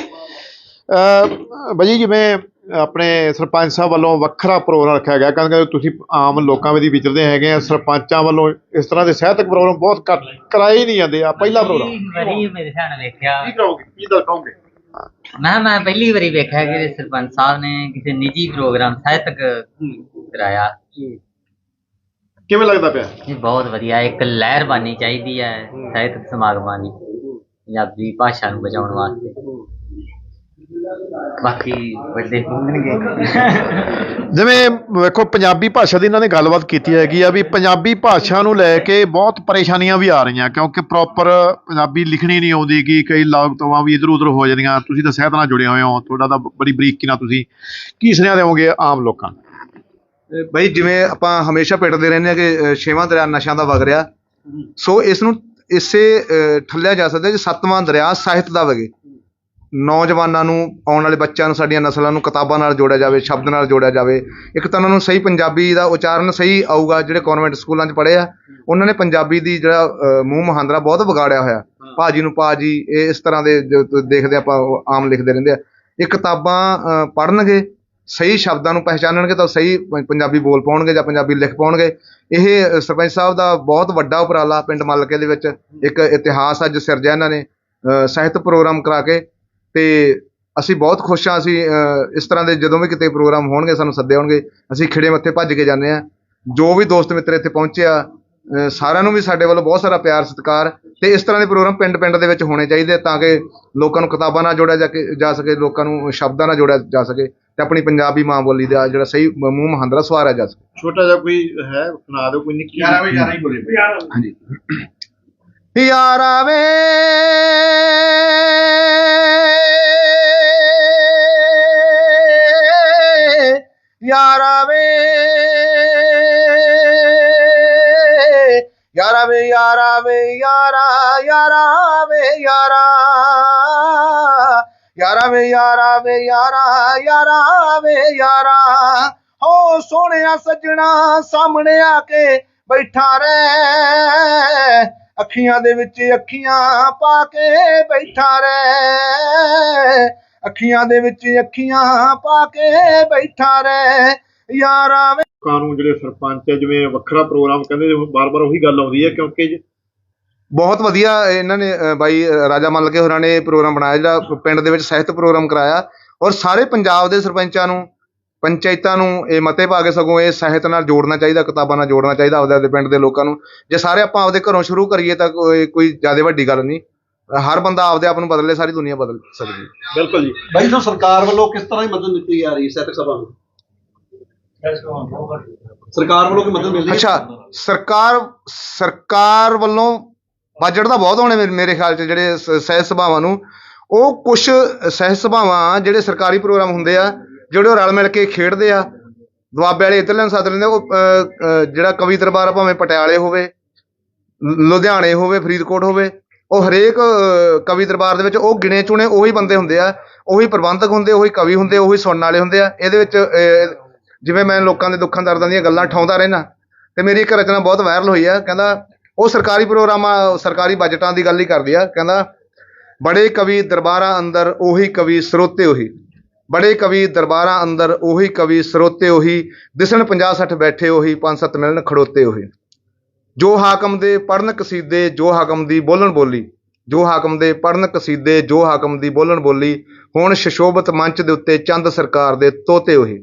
ਅ, ਬਾਈ ਜੀ ਜਿਵੇਂ ਆਪਣੇ ਸਰਪੰਚ ਸਾਹਿਬ ਵੱਲੋਂ ਵੱਖਰਾ ਪ੍ਰੋਗਰਾਮ ਰੱਖਿਆ ਗਿਆ ਕਹਿੰਦੇ ਤੁਸੀਂ ਆਮ ਲੋਕਾਂ ਵਿੱਚ ਵਿਚਰਦੇ ਹੈਗੇ ਆ ਸਰਪੰਚਾਂ ਵੱਲੋਂ ਇਸ ਤਰ੍ਹਾਂ ਦੇ ਸਾਹਿਤਕ ਪ੍ਰੋਗਰਾਮ ਬਹੁਤ ਘੱਟ ਕਰਾਏ ਹੀ ਨਹੀਂ ਜਾਂਦੇ ਆ ਪਹਿਲਾ ਪ੍ਰੋਗਰਾਮ। ਵਾਰੀ ਮੇਰੇ ਧਿਆਨ ਵੇਖਿਆ। ਕੀ ਕਰੋਗੇ ਕੀ ਦੱਸ ਕਹੋਗੇ ਮੈਂ ਮੈਂ ਪਹਿਲੀ ਵਾਰੀ ਵੇਖਿਆ ਕਿ ਸਰਪੰਚ ਸਾਹਿਬ ਨੇ ਕਿਸੇ ਨਿੱਜੀ ਪ੍ਰੋਗਰਾਮ ਸਾਹਿਤਕ ਕਰਾਇਆ। ਕਿਵੇਂ ਲੱਗਦਾ ਪਿਆ? ਇਹ ਬਹੁਤ ਵਧੀਆ। ਇੱਕ ਲਹਿਰ ਬਾਨੀ ਚਾਹੀਦੀ ਹੈ ਸਾਹਿਤਕ ਸਮਾਗਮਾਂ ਦੀ ਪੰਜਾਬੀ ਭਾਸ਼ਾ ਨੂੰ ਬਚਾਉਣ ਵਾਸਤੇ। ਬਾਕੀ ਵੱਡੇ ਹੋਣਗੇ ਜਿਵੇਂ ਵੇਖੋ ਪੰਜਾਬੀ ਭਾਸ਼ਾ ਦੀ ਇਹਨਾਂ ਨੇ ਗੱਲਬਾਤ ਕੀਤੀ ਹੈਗੀ ਆ ਵੀ ਪੰਜਾਬੀ ਭਾਸ਼ਾ ਨੂੰ ਲੈ ਕੇ ਬਹੁਤ ਪਰੇਸ਼ਾਨੀਆਂ ਵੀ ਆ ਰਹੀਆਂ ਕਿਉਂਕਿ ਪ੍ਰੋਪਰ ਪੰਜਾਬੀ ਲਿਖਣੀ ਨਹੀਂ ਆਉਂਦੀ ਕਿ ਕਈ ਲਾਗਤਾਂ ਵੀ ਇਧਰ ਉਧਰ ਹੋ ਜਾਂਦੀਆਂ। ਤੁਸੀਂ ਤਾਂ ਸਾਹਿਤ ਨਾਲ ਜੁੜੇ ਹੋਏ ਹੋ ਤੁਹਾਡਾ ਤਾਂ ਬੜੀ ਬਰੀਕੀ ਨਾਲ ਤੁਸੀਂ ਕੀ ਸੁਨੇਹਾ ਦੇਵੋਗੇ ਆਮ ਲੋਕਾਂ ਨੂੰ? ਬਈ ਜਿਵੇਂ ਆਪਾਂ ਹਮੇਸ਼ਾ ਪਿੱਟਦੇ ਰਹਿੰਦੇ ਆ ਕਿ ਛੇਵਾਂ ਦਰਿਆ ਨਸ਼ਿਆਂ ਦਾ ਵਗ ਰਿਹਾ। ਸੋ ਇਸ ਨੂੰ ਇਸੇ ਠੱਲਿਆ ਜਾ ਸਕਦਾ ਜੇ ਸੱਤਵਾਂ ਦਰਿਆ ਸਾਹਿਤ ਦਾ ਵਗੇ। ਨੌਜਵਾਨਾਂ ਨੂੰ ਆਉਣ ਵਾਲੇ ਬੱਚਿਆਂ ਨੂੰ ਸਾਡੀਆਂ ਨਸਲਾਂ ਨੂੰ ਕਿਤਾਬਾਂ ਨਾਲ ਜੋੜਿਆ ਜਾਵੇ ਸ਼ਬਦ ਨਾਲ ਜੋੜਿਆ ਜਾਵੇ। ਇੱਕ ਤਾਂ ਉਹਨਾਂ ਨੂੰ ਸਹੀ ਪੰਜਾਬੀ ਦਾ ਉਚਾਰਨ ਸਹੀ ਆਊਗਾ ਜਿਹੜੇ ਕਨਵੈਂਟ ਸਕੂਲਾਂ 'ਚ ਪੜ੍ਹੇ ਆ। ਉਹਨਾਂ ਨੇ ਪੰਜਾਬੀ ਦੀ ਜਿਹੜਾ ਮੂੰਹ ਮਹਾਂਦਰਾ ਬਹੁਤ ਵਿਗਾੜਿਆ ਹੋਇਆ। ਭਾਜੀ ਨੂੰ ਪਾਜੀ ਇਹ ਇਸ ਤਰ੍ਹਾਂ ਦੇ ਦੇਖਦੇ ਆਪਾਂ ਆਮ ਲਿਖਦੇ ਰਹਿੰਦੇ ਆ। ਇਹ ਕਿਤਾਬਾਂ ਪੜ੍ਹਨਗੇ ਸਹੀ ਸ਼ਬਦਾਂ ਨੂੰ ਪਹਿਚਾਨਣਗੇ ਤਾਂ ਸਹੀ ਪੰਜਾਬੀ ਬੋਲ ਪਾਉਣਗੇ ਜਾਂ ਪੰਜਾਬੀ ਲਿਖ ਪਾਉਣਗੇ। ਇਹ ਸਰਪੰਚ ਸਾਹਿਬ ਦਾ ਬਹੁਤ ਵੱਡਾ ਉਪਰਾਲਾ ਪਿੰਡ ਮਲਕੇ ਦੇ ਵਿੱਚ ਇੱਕ ਇਤਿਹਾਸ ਅੱਜ ਸਿਰਜਿਆ ਇਹਨਾਂ ਨੇ ਸਾਹਿਤ ਪ੍ਰੋਗਰਾਮ ਕਰਾ ਕੇ ਤੇ ਅਸੀਂ ਬਹੁਤ ਖੁਸ਼ ਹਾਂ, ਅਸੀਂ ਇਸ ਤਰ੍ਹਾਂ ਦੇ ਜਦੋਂ ਵੀ ਕਿਤੇ ਪ੍ਰੋਗਰਾਮ ਹੋਣਗੇ, ਸਾਨੂੰ ਸੱਦੇ ਹੋਣਗੇ ਅਸੀਂ ਖਿੜੇ ਮੱਥੇ ਭੱਜ ਕੇ ਜਾਂਦੇ ਆ ਜੋ ਵੀ ਦੋਸਤ ਮਿੱਤਰ ਇੱਥੇ ਪਹੁੰਚੇ ਆ ਸਾਰਿਆਂ ਨੂੰ ਵੀ ਸਾਡੇ ਵੱਲੋਂ ਬਹੁਤ ਸਾਰਾ ਪਿਆਰ, ਸਤਿਕਾਰ ਤੇ ਇਸ ਤਰ੍ਹਾਂ ਦੇ ਪ੍ਰੋਗਰਾਮ ਪਿੰਡ ਪਿੰਡ ਦੇ ਵਿੱਚ ਹੋਣੇ ਚਾਹੀਦੇ ਤਾਂ ਕਿ ਲੋਕਾਂ ਨੂੰ ਕਿਤਾਬਾਂ ਨਾਲ ਜੋੜਿਆ ਜਾ ਕੇ, ਜਾ ਸਕੇ, ਲੋਕਾਂ ਨੂੰ ਸ਼ਬਦਾਂ ਨਾਲ ਜੋੜਿਆ ਜਾ ਸਕੇ। ਤੇ ਆਪਣੀ ਪੰਜਾਬੀ ਮਾਂ ਬੋਲੀ ਦਾ ਜਿਹੜਾ ਸਹੀ ਮੂੰਹ ਮਹਾਂਦਰਾ ਸਵਾਰਿਆ ਜਾ ਸਕੇ। ਛੋਟਾ ਜਿਹਾ ਕੋਈ ਹੈ ਸੁਣਾ ਦਿਓ ਕੋਈ ਨਿੱਕੀ ਹਾਂਜੀ। ਯਾਰਾ ਵੇ ਯਾਰਾ ਵੇ ਯਾਰਾ ਵੇ ਯਾਰਾ ਵੇ ਯਾਰਾ ਯਾਰਾ ਵੇ ਯਾਰਾ ਯਾਰਾ ਵੇ ਯਾਰਾ ਵੇ ਯਾਰਾ। ਯਾਰਾ ਵੇ ਯਾਰਾ ਹੋ ਸੋਹਣਿਆ ਸੱਜਣਾ ਸਾਹਮਣੇ ਆ ਕੇ ਬੈਠਾ ਰਹਿ। ਅੱਖੀਆਂ ਦੇ ਵਿੱਚ ਅੱਖੀਆਂ ਪਾ ਕੇ ਬੈਠਾ ਰਹਿ। ਅੱਖੀਆਂ ਦੇ ਵਿੱਚ ਅੱਖੀਆਂ ਪਾ ਕੇ ਬੈਠਾ ਰਹਿ। ਯਾਰਾ ਵੇ ਕਾਨੂੰਨ ਜਿਹੜੇ ਸਰਪੰਚ ਹੈ ਜਿਵੇਂ ਵੱਖਰਾ ਪ੍ਰੋਗਰਾਮ ਕਹਿੰਦੇ, ਬਾਰ-ਬਾਰ ਉਹੀ ਗੱਲ ਆਉਂਦੀ ਹੈ, ਕਿਉਂਕਿ ਜ- ਬਹੁਤ ਵਧੀਆ ਇਹਨਾਂ ਨੇ ਬਾਈ ਰਾਜਾ ਮੱਲ ਕੇ ਹੋਰਾਂ ਨੇ ਇਹ ਪ੍ਰੋਗਰਾਮ ਬਣਾਇਆ ਜਿਹੜਾ ਪਿੰਡ ਦੇ ਵਿੱਚ ਸਾਹਿਤ ਪ੍ਰੋਗਰਾਮ ਕਰਾਇਆ। ਔਰ ਸਾਰੇ ਪੰਜਾਬ ਦੇ ਸਰਪੰਚਾਂ ਨੂੰ ਪੰਚਾਇਤਾਂ ਨੂੰ ਇਹ ਮਤੇ ਪਾ ਕੇ ਸਗੋਂ ਇਹ ਸਾਹਿਤ ਨਾਲ ਜੋੜਨਾ ਚਾਹੀਦਾ ਕਿਤਾਬਾਂ ਨਾਲ ਜੋੜਨਾ ਚਾਹੀਦਾ ਆਪਦੇ ਆਪਦੇ ਪਿੰਡ ਦੇ ਲੋਕਾਂ ਨੂੰ। ਜੇ ਸਾਰੇ ਆਪਾਂ ਆਪਦੇ ਘਰੋਂ ਸ਼ੁਰੂ ਕਰੀਏ ਤਾਂ ਕੋਈ ਕੋਈ ਜ਼ਿਆਦਾ ਵੱਡੀ ਗੱਲ ਨਹੀਂ। ਹਰ ਬੰਦਾ ਆਪਦੇ ਆਪ ਨੂੰ ਬਦਲੇ ਸਾਰੀ ਦੁਨੀਆ ਬਦਲ ਸਕਦੀ ਹੈ। ਬਿਲਕੁਲ ਜੀ। ਬਾਈ ਸਾਹਿਬ ਸਰਕਾਰ ਵੱਲੋਂ ਕਿਸ ਤਰ੍ਹਾਂ ਦੀ ਮਦਦ ਦਿੱਤੀ ਜਾ ਰਹੀ ਹੈ ਸਾਹਿਤਕ ਸਭਾ ਨੂੰ? ਸਰਕਾਰ ਵੱਲੋਂ ਕੋਈ ਮਦਦ ਮਿਲ ਰਹੀ ਹੈ? ਅੱਛਾ ਸਰਕਾਰ ਸਰਕਾਰ ਵੱਲੋਂ ਬਜਟ ਤਾਂ ਬਹੁਤ ਹੋਣੇ ਮੇਰੇ- ਮੇਰੇ ਖਿਆਲ 'ਚ ਜਿਹੜੇ ਸ- ਸਹਿਜ ਸਭਾਵਾਂ ਨੂੰ। ਉਹ ਕੁਝ ਸਹਿਜ ਸਭਾਵਾਂ ਜਿਹੜੇ ਸਰਕਾਰੀ ਪ੍ਰੋਗਰਾਮ ਹੁੰਦੇ ਆ ਜਿਹੜੇ ਉਹ ਰਲ ਮਿਲ ਕੇ ਖੇਡਦੇ ਆ। ਦੁਆਬੇ ਵਾਲੇ ਇੱਧਰਲੇ ਨੂੰ ਸੱਦ ਲੈਂਦੇ ਉਹ ਅ, ਅ, ਜਿਹੜਾ ਕਵੀ ਦਰਬਾਰ ਆ, ਭਾਵੇਂ ਪਟਿਆਲੇ ਹੋਵੇ ਲ- ਲੁਧਿਆਣੇ ਹੋਵੇ ਫਰੀਦਕੋਟ ਹੋਵੇ ਉਹ ਹਰੇਕ ਅ, ਕਵੀ ਦਰਬਾਰ ਦੇ ਵਿੱਚ ਉਹ ਗਿਣੇ ਚੁਣੇ ਉਹੀ ਬੰਦੇ ਹੁੰਦੇ ਆ। ਉਹੀ ਪ੍ਰਬੰਧਕ ਹੁੰਦੇ ਉਹੀ ਕਵੀ ਹੁੰਦੇ ਉਹੀ ਸੁਣਨ ਵਾਲੇ ਹੁੰਦੇ ਆ। ਇਹਦੇ ਵਿੱਚ ਅ, ਜਿਵੇਂ ਮੈਂ ਲੋਕਾਂ ਦੇ ਦੁੱਖਾਂ ਦਰਦਾਂ ਦੀਆਂ ਗੱਲਾਂ ਠਾਉਂਦਾ ਰਹਿਣਾ ਤੇ ਮੇਰੀ ਇੱਕ ਰਚਨਾ ਬਹੁਤ ਵਾਇਰਲ ਹੋਈ ਆ। ਕਹਿੰਦਾ ਉਹ ਸਰਕਾਰੀ ਪ੍ਰੋਗਰਾਮਾਂ, ਸਰਕਾਰੀ ਬਜਟਾਂ ਦੀ ਗੱਲ ਹੀ ਕਰਦੀ ਆ, ਕਹਿੰਦਾ, ਬੜੇ ਕਵੀ ਦਰਬਾਰਾਂ ਅੰਦਰ ਉਹੀ ਕਵੀ ਸਰੋਤੇ ਉਹੀ, ਬੜੇ ਕਵੀ ਦਰਬਾਰਾਂ ਅੰਦਰ ਉਹੀ ਕਵੀ ਸਰੋਤੇ ਉਹੀ, ਦਿਸਣ 50 60 ਬੈਠੇ ਉਹੀ ਪੰਜ ਸੱਤ ਮਿਲਣ ਖੜੋਤੇ ਉਹੀ। ਜੋ ਹਾਕਮ ਦੇ ਪੜਨ ਕਸੀਦੇ, ਜੋ ਹਾਕਮ ਦੀ ਬੋਲਣ ਬੋਲੀ, ਜੋ ਹਾਕਮ ਦੇ ਪੜਨ ਕਸੀਦੇ, ਜੋ ਹਾਕਮ ਦੀ ਬੋਲਣ ਬੋਲੀ, ਹੁਣ ਸ਼ਸ਼ੋਭਤ ਮੰਚ ਦੇ ਉੱਤੇ ਚੰਦ ਸਰਕਾਰ ਦੇ ਤੋਤੇ ਉਹੀ।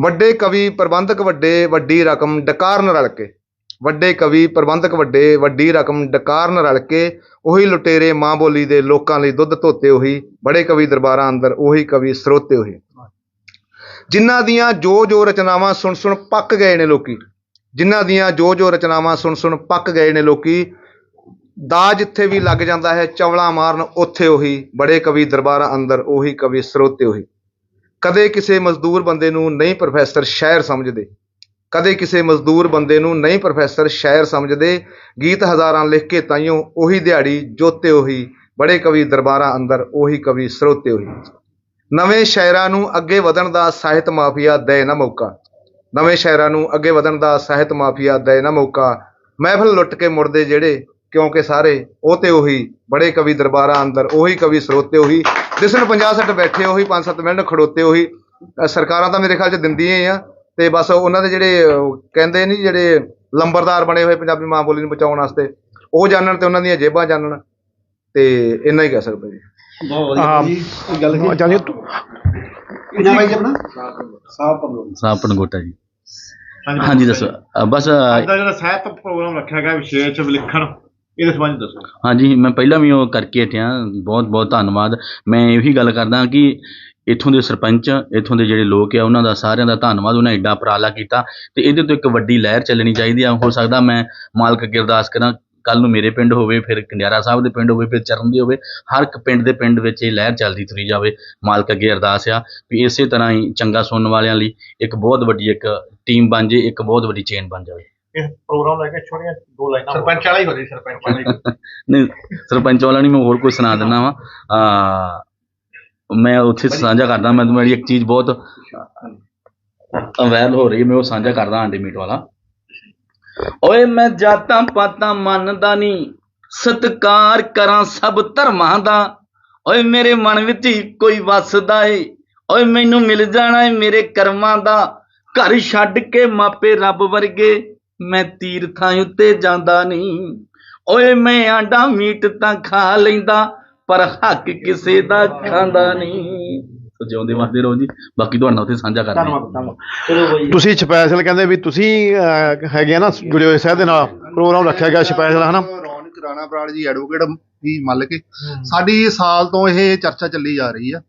ਵੱਡੇ ਕਵੀ ਪ੍ਰਬੰਧਕ ਵੱਡੇ, ਵੱਡੀ ਰਕਮ ਡਕਾਰਨ ਰਲ ਕੇ ਵੱਡੇ ਕਵੀ, ਪ੍ਰਬੰਧਕ ਵੱਡੇ, ਵੱਡੀ ਰਕਮ ਡਕਾਰਨ ਰਲ ਕੇ ਉਹੀ ਲੁਟੇਰੇ ਮਾਂ ਬੋਲੀ ਦੇ ਲੋਕਾਂ ਲਈ ਦੁੱਧ ਧੋਤੇ ਉਹੀ, ਬੜੇ ਕਵੀ ਦਰਬਾਰਾਂ ਅੰਦਰ ਉਹੀ ਕਵੀ ਸਰੋਤੇ ਉਹੀ। ਜਿਨ੍ਹਾਂ ਦੀਆਂ ਜੋ ਜੋ ਰਚਨਾਵਾਂ ਸੁਣ ਸੁਣ ਪੱਕ ਗਏ ਨੇ ਲੋਕੀ, ਜਿਨ੍ਹਾਂ ਦੀਆਂ ਜੋ ਜੋ ਰਚਨਾਵਾਂ ਸੁਣ ਸੁਣ ਪੱਕ ਗਏ ਨੇ ਲੋਕੀ, ਦਾ ਜਿੱਥੇ ਵੀ ਲੱਗ ਜਾਂਦਾ ਹੈ ਚਵਲਾ ਮਾਰਨ, ਉੱਥੇ ਉਹੀ ਬੜੇ ਕਵੀ ਦਰਬਾਰਾਂ ਅੰਦਰ ਉਹੀ ਕਵੀ ਸਰੋਤੇ ਉਹੀ। ਕਦੇ ਕਿਸੇ ਮਜ਼ਦੂਰ ਬੰਦੇ ਨੂੰ ਨਹੀਂ ਪ੍ਰੋਫੈਸਰ ਸ਼ਾਇਰ ਸਮਝਦੇ। ਕਦੇ ਕਿਸੇ ਮਜ਼ਦੂਰ ਬੰਦੇ ਨੂੰ ਨਹੀਂ ਪ੍ਰੋਫੈਸਰ ਸ਼ਾਇਰ ਸਮਝਦੇ, ਗੀਤ ਹਜ਼ਾਰਾਂ ਲਿਖ ਕੇ ਤਾਈਓ ਉਹੀ ਦਿਹਾੜੀ, ਜੋਤੇ ਉਹੀ, ਬੜੇ ਕਵੀ ਦਰਬਾਰਾਂ ਅੰਦਰ ਉਹੀ ਕਵੀ ਸਰੋਤੇ ਉਹੀ। ਨਵੇਂ ਸ਼ਾਇਰਾਂ ਨੂੰ ਅੱਗੇ ਵਧਣ ਦਾ ਸਾਹਿਤ ਮਾਫੀਆ ਦੇ ਨਾ ਮੌਕਾ। ਨਵੇਂ ਸ਼ਾਇਰਾਂ ਨੂੰ ਅੱਗੇ ਵਧਣ ਦਾ ਸਾਹਿਤ ਮਾਫੀਆ ਦੇ ਨਾ ਮੌਕਾ। ਮਹਿਫਲ ਲੁੱਟ ਕੇ ਮੁੜਦੇ ਜਿਹੜੇ, ਕਿਉਂਕਿ ਸਾਰੇ ਉਹ ਤੇ ਉਹੀ, ਬੜੇ ਕਵੀ ਦਰਬਾਰਾਂ ਅੰਦਰ ਉਹੀ ਕਵੀ ਸਰੋਤੇ ਉਹੀ। ਦਿਸਣ 50 60 ਬੈਠੇ ਉਹੀ 5-7 ਮਿੰਟ ਖੜੋਤੇ ਉਹੀ। ਸਰਕਾਰਾਂ ਤਾਂ ਮੇਰੇ ਖਿਆਲ 'ਚ ਦਿੰਦੀਆਂ ਹੀ ਆ। ਤੇ ਬਸ ਉਹਨਾਂ ਦੇ ਜਿਹੜੇ ਕਹਿੰਦੇ ਨਹੀਂ ਜਿਹੜੇ ਲੰਬਰਦਾਰ ਬਣੇ ਹੋਏ ਪੰਜਾਬੀ ਮਾਂ ਬੋਲੀ ਨੂੰ ਬਚਾਉਣ ਵਾਸਤੇ ਉਹ ਜਾਣਨ ਤੇ ਉਹਨਾਂ ਦੀਆਂ ਜੇਬਾਂ ਜਾਣਨ ਤੇ ਇੰਨਾ ਹੀ ਕਹਿ ਸਕਦਾ ਜੀ। ਬਹੁਤ ਵਧੀਆ। ਜੀ ਕੋਈ ਗੱਲ ਕੀ ਜਾਨੀ ਕਿੰਨਾ ਬਾਈ ਜੀ ਆਪਣਾ? ਸਾਫ਼ ਪਬਲੋ ਸਾਹ ਪਨਗੋਟਾ ਜੀ। ਹਾਂਜੀ। ਦੱਸੋ। ਅ, ਬਸ ਅ, ਦਾ ਜਿਹੜਾ ਸਾਹਿਤ ਪ੍ਰੋਗਰਾਮ ਰੱਖਿਆ ਗਿਆ ਵਿਸ਼ੇਸ਼ ਵਿਲੱਖਣ ਇਹਦੇ ਸੰਬੰਧ ਦੱਸੋ। ਹਾਂਜੀ ਮੈਂ ਪਹਿਲਾਂ ਵੀ ਉਹ ਕਰਕੇ ਹਟਿਆ। ਬਹੁਤ ਬਹੁਤ ਧੰਨਵਾਦ। ਮੈਂ ਇਹੀ ਗੱਲ ਕਰਦਾ ਕਿ ਇੱਥੋਂ ਦੇ ਸਰਪੰਚ ਇੱਥੋਂ ਦੇ ਜਿਹੜੇ ਲੋਕ ਆ ਉਹਨਾਂ ਦਾ ਸਾਰਿਆਂ ਦਾ ਧੰਨਵਾਦ ਉਹਨਾਂ ਐਡਾ ਉਪਰਾਲਾ ਕੀਤਾ ਤੇ ਇਹਦੇ ਤੋਂ ਇੱਕ ਵੱਡੀ ਲਹਿਰ ਚੱਲਣੀ ਚਾਹੀਦੀ ਆ। ਹੋ ਸਕਦਾ ਮੈਂ ਮਾਲਕ ਅੱਗੇ ਅਰਦਾਸ ਕਰਾਂ ਕੱਲ ਨੂੰ ਮੇਰੇ ਪਿੰਡ ਹੋਵੇ ਫਿਰ ਕੰਡਿਆਰਾ ਸਾਹਿਬ ਦੇ ਪਿੰਡ ਹੋਵੇ ਫਿਰ ਚਰਨ ਦੇ ਹੋਵੇ ਹਰ ਇੱਕ ਪਿੰਡ ਦੇ ਪਿੰਡ ਵਿੱਚ ਇਹ ਲਹਿਰ ਚੱਲਦੀ ਤੁਰੀ ਜਾਵੇ ਮਾਲਕ ਅੱਗੇ ਅਰਦਾਸ ਆ ਵੀ ਇਸੇ ਤਰ੍ਹਾਂ ਹੀ ਚੰਗਾ ਸੁਣਨ ਵਾਲਿਆਂ ਲਈ ਇੱਕ ਬਹੁਤ ਵੱਡੀ ਇੱਕ ਟੀਮ ਬਣ ਜੇ ਇੱਕ ਬਹੁਤ ਵੱਡੀ ਚੇਨ ਬਣ ਜਾਵੇ। ਇਸ ਪ੍ਰੋਗਰਾਮ ਲੈ ਕੇ ਛੋਟੀਆਂ ਦੋ ਲਾਈਨਾਂ ਸਰਪੰਚ ਵਾਲਾ ਹੀ ਹੋ ਜੀ ਸਰਪੰਚ ਵਾਲਾ ਨਹੀਂ ਸਰਪੰਚ ਵਾਲਾ ਨਹੀਂ ਮੈਂ ਹੋਰ ਕੋਈ ਸੁਣਾ ਦਿੰਦਾ ਵਾਂ। ਆ ਮੈਂ ਉੱਥੇ ਸਾਂਝਾ ਕਰਦਾ ਮੈਂ ਮੇਰੀ ਇੱਕ ਚੀਜ਼ ਬਹੁਤ ਵਾਇਰਲ ਹੋ ਰਹੀ ਹੈ ਮੈਂ ਉਹ ਸਾਂਝਾ ਕਰਦਾ ਆਂਡੇ ਮੀਟ ਵਾਲਾ। ਓਏ ਮੈਂ ਜਾਤਾਂ ਪਾਤਾਂ ਮੰਨਦਾ ਨਹੀਂ ਸਤਕਾਰ ਕਰਾਂ ਸਭ ਧਰਮਾਂ ਦਾ। ਓਏ ਮੇਰੇ ਮਨ ਵਿੱਚ ਹੀ ਕੋਈ ਵਸਦਾ ਏ ਓਏ ਮੈਨੂੰ ਮਿਲ ਜਾਣਾ ਏ ਮੇਰੇ ਕਰਮਾਂ ਦਾ। ਘਰ ਛੱਡ ਕੇ ਮਾਪੇ ਰੱਬ ਵਰਗੇ ਮੈਂ ਤੀਰਥਾਂ ਉੱਤੇ ਜਾਂਦਾ ਨਹੀਂ ਓਏ ਮੈਂ ਆਂਡਾ ਮੀਟ ਤਾਂ ਖਾ ਲੈਂਦਾ ਪਰ ਹੱਕ ਕਿਸੇ ਦਾ ਖਾਂਦਾ ਨਹੀਂ। ਜਿਉਂਦੇ ਵਸਦੇ ਰਹੋ ਜੀ। ਬਾਕੀ ਤੁਹਾਡੇ ਨਾਲ ਉੱਥੇ ਸਾਂਝਾ ਕਰਦੇ ਹਾਂ। ਤੁਸੀਂ ਸਪੈਸ਼ਲ ਕਹਿੰਦੇ ਵੀ ਤੁਸੀਂ ਅਹ, ਹੈਗੇ ਆ ਨਾ ਜੁੜੇ ਹੋਏ ਸਾਹਿਬ ਦੇ ਨਾਲ ਪ੍ਰੋਗਰਾਮ ਰੱਖਿਆ ਗਿਆ ਸਪੈਸ਼ਲ ਹਨਾ? ਰੌਣਕ ਰਾਣਾ ਬਰਾੜ ਜੀ ਐਡਵੋਕੇਟ ਵੀ ਮੰਨ ਕੇ। ਸਾਡੀ ਸਾਲ ਤੋਂ ਇਹ ਚਰਚਾ ਚੱਲੀ ਜਾ ਰਹੀ ਆ।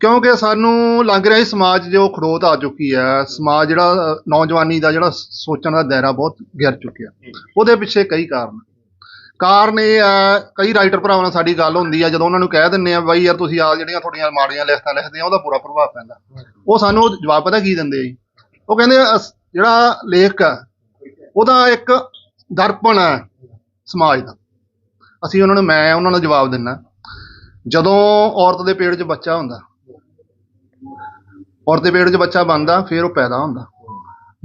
ਕਿਉਂਕਿ ਸਾਨੂੰ ਲੱਗ ਰਿਹਾ ਸੀ ਸਮਾਜ ਜੋ ਖੜੋਤ ਆ ਚੁੱਕੀ ਹੈ ਸਮਾਜ ਜਿਹੜਾ ਅ, ਨੌਜਵਾਨੀ ਦਾ ਜਿਹੜਾ ਸੋਚਣ ਦਾ ਦਾਇਰਾ ਬਹੁਤ ਗਿਰ ਚੁੱਕਿਆ। ਉਹਦੇ ਪਿੱਛੇ ਕਈ ਕਾਰਨ। ਕਾਰਨ ਇਹ ਆ ਕਈ ਰਾਈਟਰ ਭਰਾਵਾਂ ਨਾਲ ਸਾਡੀ ਗੱਲ ਹੁੰਦੀ ਆ, ਜਦੋਂ ਉਹਨਾਂ ਨੂੰ ਕਹਿ ਦਿੰਨੇ ਆ ਬਾਈ ਯਾਰ ਤੁਸੀਂ ਆ ਜਿਹੜੀਆਂ ਤੁਹਾਡੀਆਂ ਮਾੜੀਆਂ ਲਿਖਤਾਂ ਲਿਖਦੇ ਆ, ਉਹਦਾ ਪੂਰਾ ਪ੍ਰਭਾਵ ਪੈਂਦਾ। ਉਹ ਸਾਨੂੰ ਜਵਾਬ ਪਤਾ ਕੀ ਦਿੰਦੇ ਆ ਜੀ? ਉਹ ਕਹਿੰਦੇ ਅਸ- ਜਿਹੜਾ ਲੇਖਕ ਆ, ਉਹਦਾ ਇੱਕ ਦਰਪਣ ਹੈ ਸਮਾਜ ਦਾ। ਅਸੀਂ ਉਹਨਾਂ ਨੂੰ, ਮੈਂ ਉਹਨਾਂ ਨੂੰ ਜਵਾਬ ਦਿੰਨਾ ਜਦੋਂ ਔਰਤ ਦੇ ਪੇਟ 'ਚ ਬੱਚਾ ਹੁੰਦਾ, ਔਰਤ ਦੇ ਪੇਟ 'ਚ ਬੱਚਾ ਬਣਦਾ, ਫਿਰ ਉਹ ਪੈਦਾ ਹੁੰਦਾ।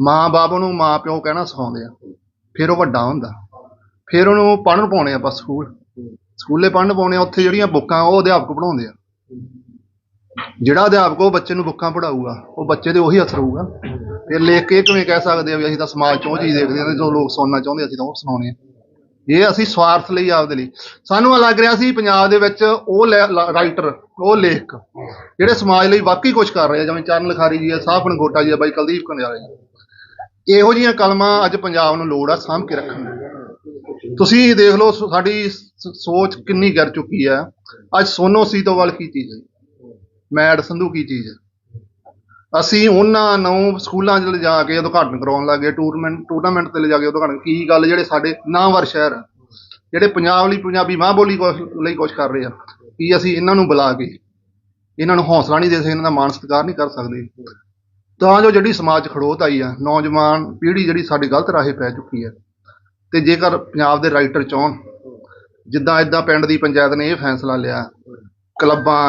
ਮਾਂ-ਬਾਪ ਉਹਨੂੰ ਮਾਂ-ਪਿਓ ਕਹਿਣਾ ਸਿਖਾਉਂਦੇ ਆ, ਫਿਰ ਉਹ ਵੱਡਾ ਹੁੰਦਾ। ਫਿਰ ਉਹਨੂੰ ਪੜ੍ਹਨ ਪਾਉਣੇ ਆਪਾਂ ਸਕੂਲ। ਸਕੂਲੇ ਪੜ੍ਹਨ ਪਾਉਣੇ ਆ, ਉੱਥੇ ਜਿਹੜੀਆਂ ਬੁੱਕਾਂ ਉਹ ਅਧਿਆਪਕ ਪੜ੍ਹਾਉਂਦੇ ਆ। ਜਿਹੜਾ ਅਧਿਆਪਕ ਉਹ ਬੱਚੇ ਨੂੰ ਬੁੱਕਾਂ ਪੜ੍ਹਾਊਗਾ, ਉਹ ਬੱਚੇ ਤੇ ਉਹੀ ਅਸਰ ਹੋਊਗਾ ਫਿਰ ਲਿਖ ਕੇ ਕਿਵੇਂ ਕਹਿ ਸਕਦੇ ਆ ਵੀ ਅਸੀਂ ਤਾਂ ਸਮਾਜ 'ਚ ਉਹ ਚੀਜ਼ ਦੇਖਦੇ ਆ ਤੇ ਜੋ ਲੋਕ ਸੁਣਨਾ ਚਾਹੁੰਦੇ ਅਸੀਂ ਤਾਂ ਉਹ ਸੁਣਾਉਣੇ ਆ। ਇਹ ਅਸੀਂ ਸਵਾਰਥ ਲਈ ਆਪਦੇ ਲਈ। ਸਾਨੂੰ ਇਹ ਲੱਗ ਰਿਹਾ ਸੀ ਪੰਜਾਬ ਦੇ ਵਿੱਚ ਉਹ ਰਾਈਟਰ ਉਹ ਲੇਖਕ, ਜਿਹੜੇ ਸਮਾਜ ਲਈ ਵਾਕਈ ਕੁਝ ਕਰ ਰਹੇ ਆ, ਜਿਵੇਂ ਚਰਨ ਲਿਖਾਰੀ ਜੀ ਆ ਸਾਹਪਨ ਗੋਟਾ ਜੀ ਆ, ਬਾਈ ਕੁਲਦੀਪ ਕੰਡਿਆਲੇ ਜੀ ਇਹੋ ਜਿਹੀਆਂ ਕਲਮਾਂ ਅੱਜ ਪੰਜਾਬ ਨੂੰ ਲੋੜ ਆ ਸਾਂਭ ਕੇ ਰੱਖਣ ਦੀ। ਤੁਸੀਂ ਦੇਖ ਲਓ ਸ- ਸਾਡੀ ਸ- ਸੋਚ ਕਿੰਨੀ ਗਿਰ ਚੁੱਕੀ ਹੈ। ਅੱਜ ਸੋਨੋ ਸੀਤੋਵਾਲ ਕੀ ਚੀਜ਼ ਹੈ? ਮੈਡ ਸੰਧੂ ਕੀ ਚੀਜ਼ ਹੈ? ਅਸੀਂ ਉਹਨਾਂ ਨੂੰ ਸਕੂਲਾਂ 'ਚ ਲਿਜਾ ਕੇ ਉਦਘਾਟਨ ਕਰਾਉਣ ਲੱਗੇ ਟੂਰਨਾਮੈਂਟ ਟੂਰਨਾਮੈਂਟ ਤੇ ਲਿਜਾ ਕੇ ਉਦਘਾਟਨ। ਕੀ ਗੱਲ ਜਿਹੜੇ ਸਾਡੇ ਨਾਮਵਰ ਸ਼ਹਿਰ ਆ ਜਿਹੜੇ ਪੰਜਾਬ ਲਈ ਪੰਜਾਬੀ ਮਾਂ ਬੋਲੀ ਕੁਛ- ਲਈ ਕੁਝ ਕਰ ਰਹੇ ਆ, ਕੀ ਅਸੀਂ ਇਹਨਾਂ ਨੂੰ ਬੁਲਾ ਕੇ ਇਹਨਾਂ ਨੂੰ ਹੌਸਲਾ ਨਹੀਂ ਦੇ ਸਕਦੇ, ਇਹਨਾਂ ਦਾ ਮਾਣ ਸਤਿਕਾਰ ਨਹੀਂ ਕਰ ਸਕਦੇ? ਤਾਂ ਜੋ ਜਿਹੜੀ ਸਮਾਜ 'ਚ ਖੜੋਤ ਆਈ ਆ, ਨੌਜਵਾਨ ਪੀੜ੍ਹੀ ਜਿਹੜੀ ਸਾਡੀ ਗਲਤ ਰਾਹੇ ਪੈ ਚੁੱਕੀ ਹੈ ਤੇ ਜੇਕਰ ਪੰਜਾਬ ਦੇ ਰਾਈਟਰ ਚਾਹਣ ਜਿੱਦਾਂ ਇਦਾਂ ਪਿੰਡ ਦੀ ਪੰਚਾਇਤ ਨੇ ਇਹ ਫੈਸਲਾ ਲਿਆ। ਕਲੱਬਾਂ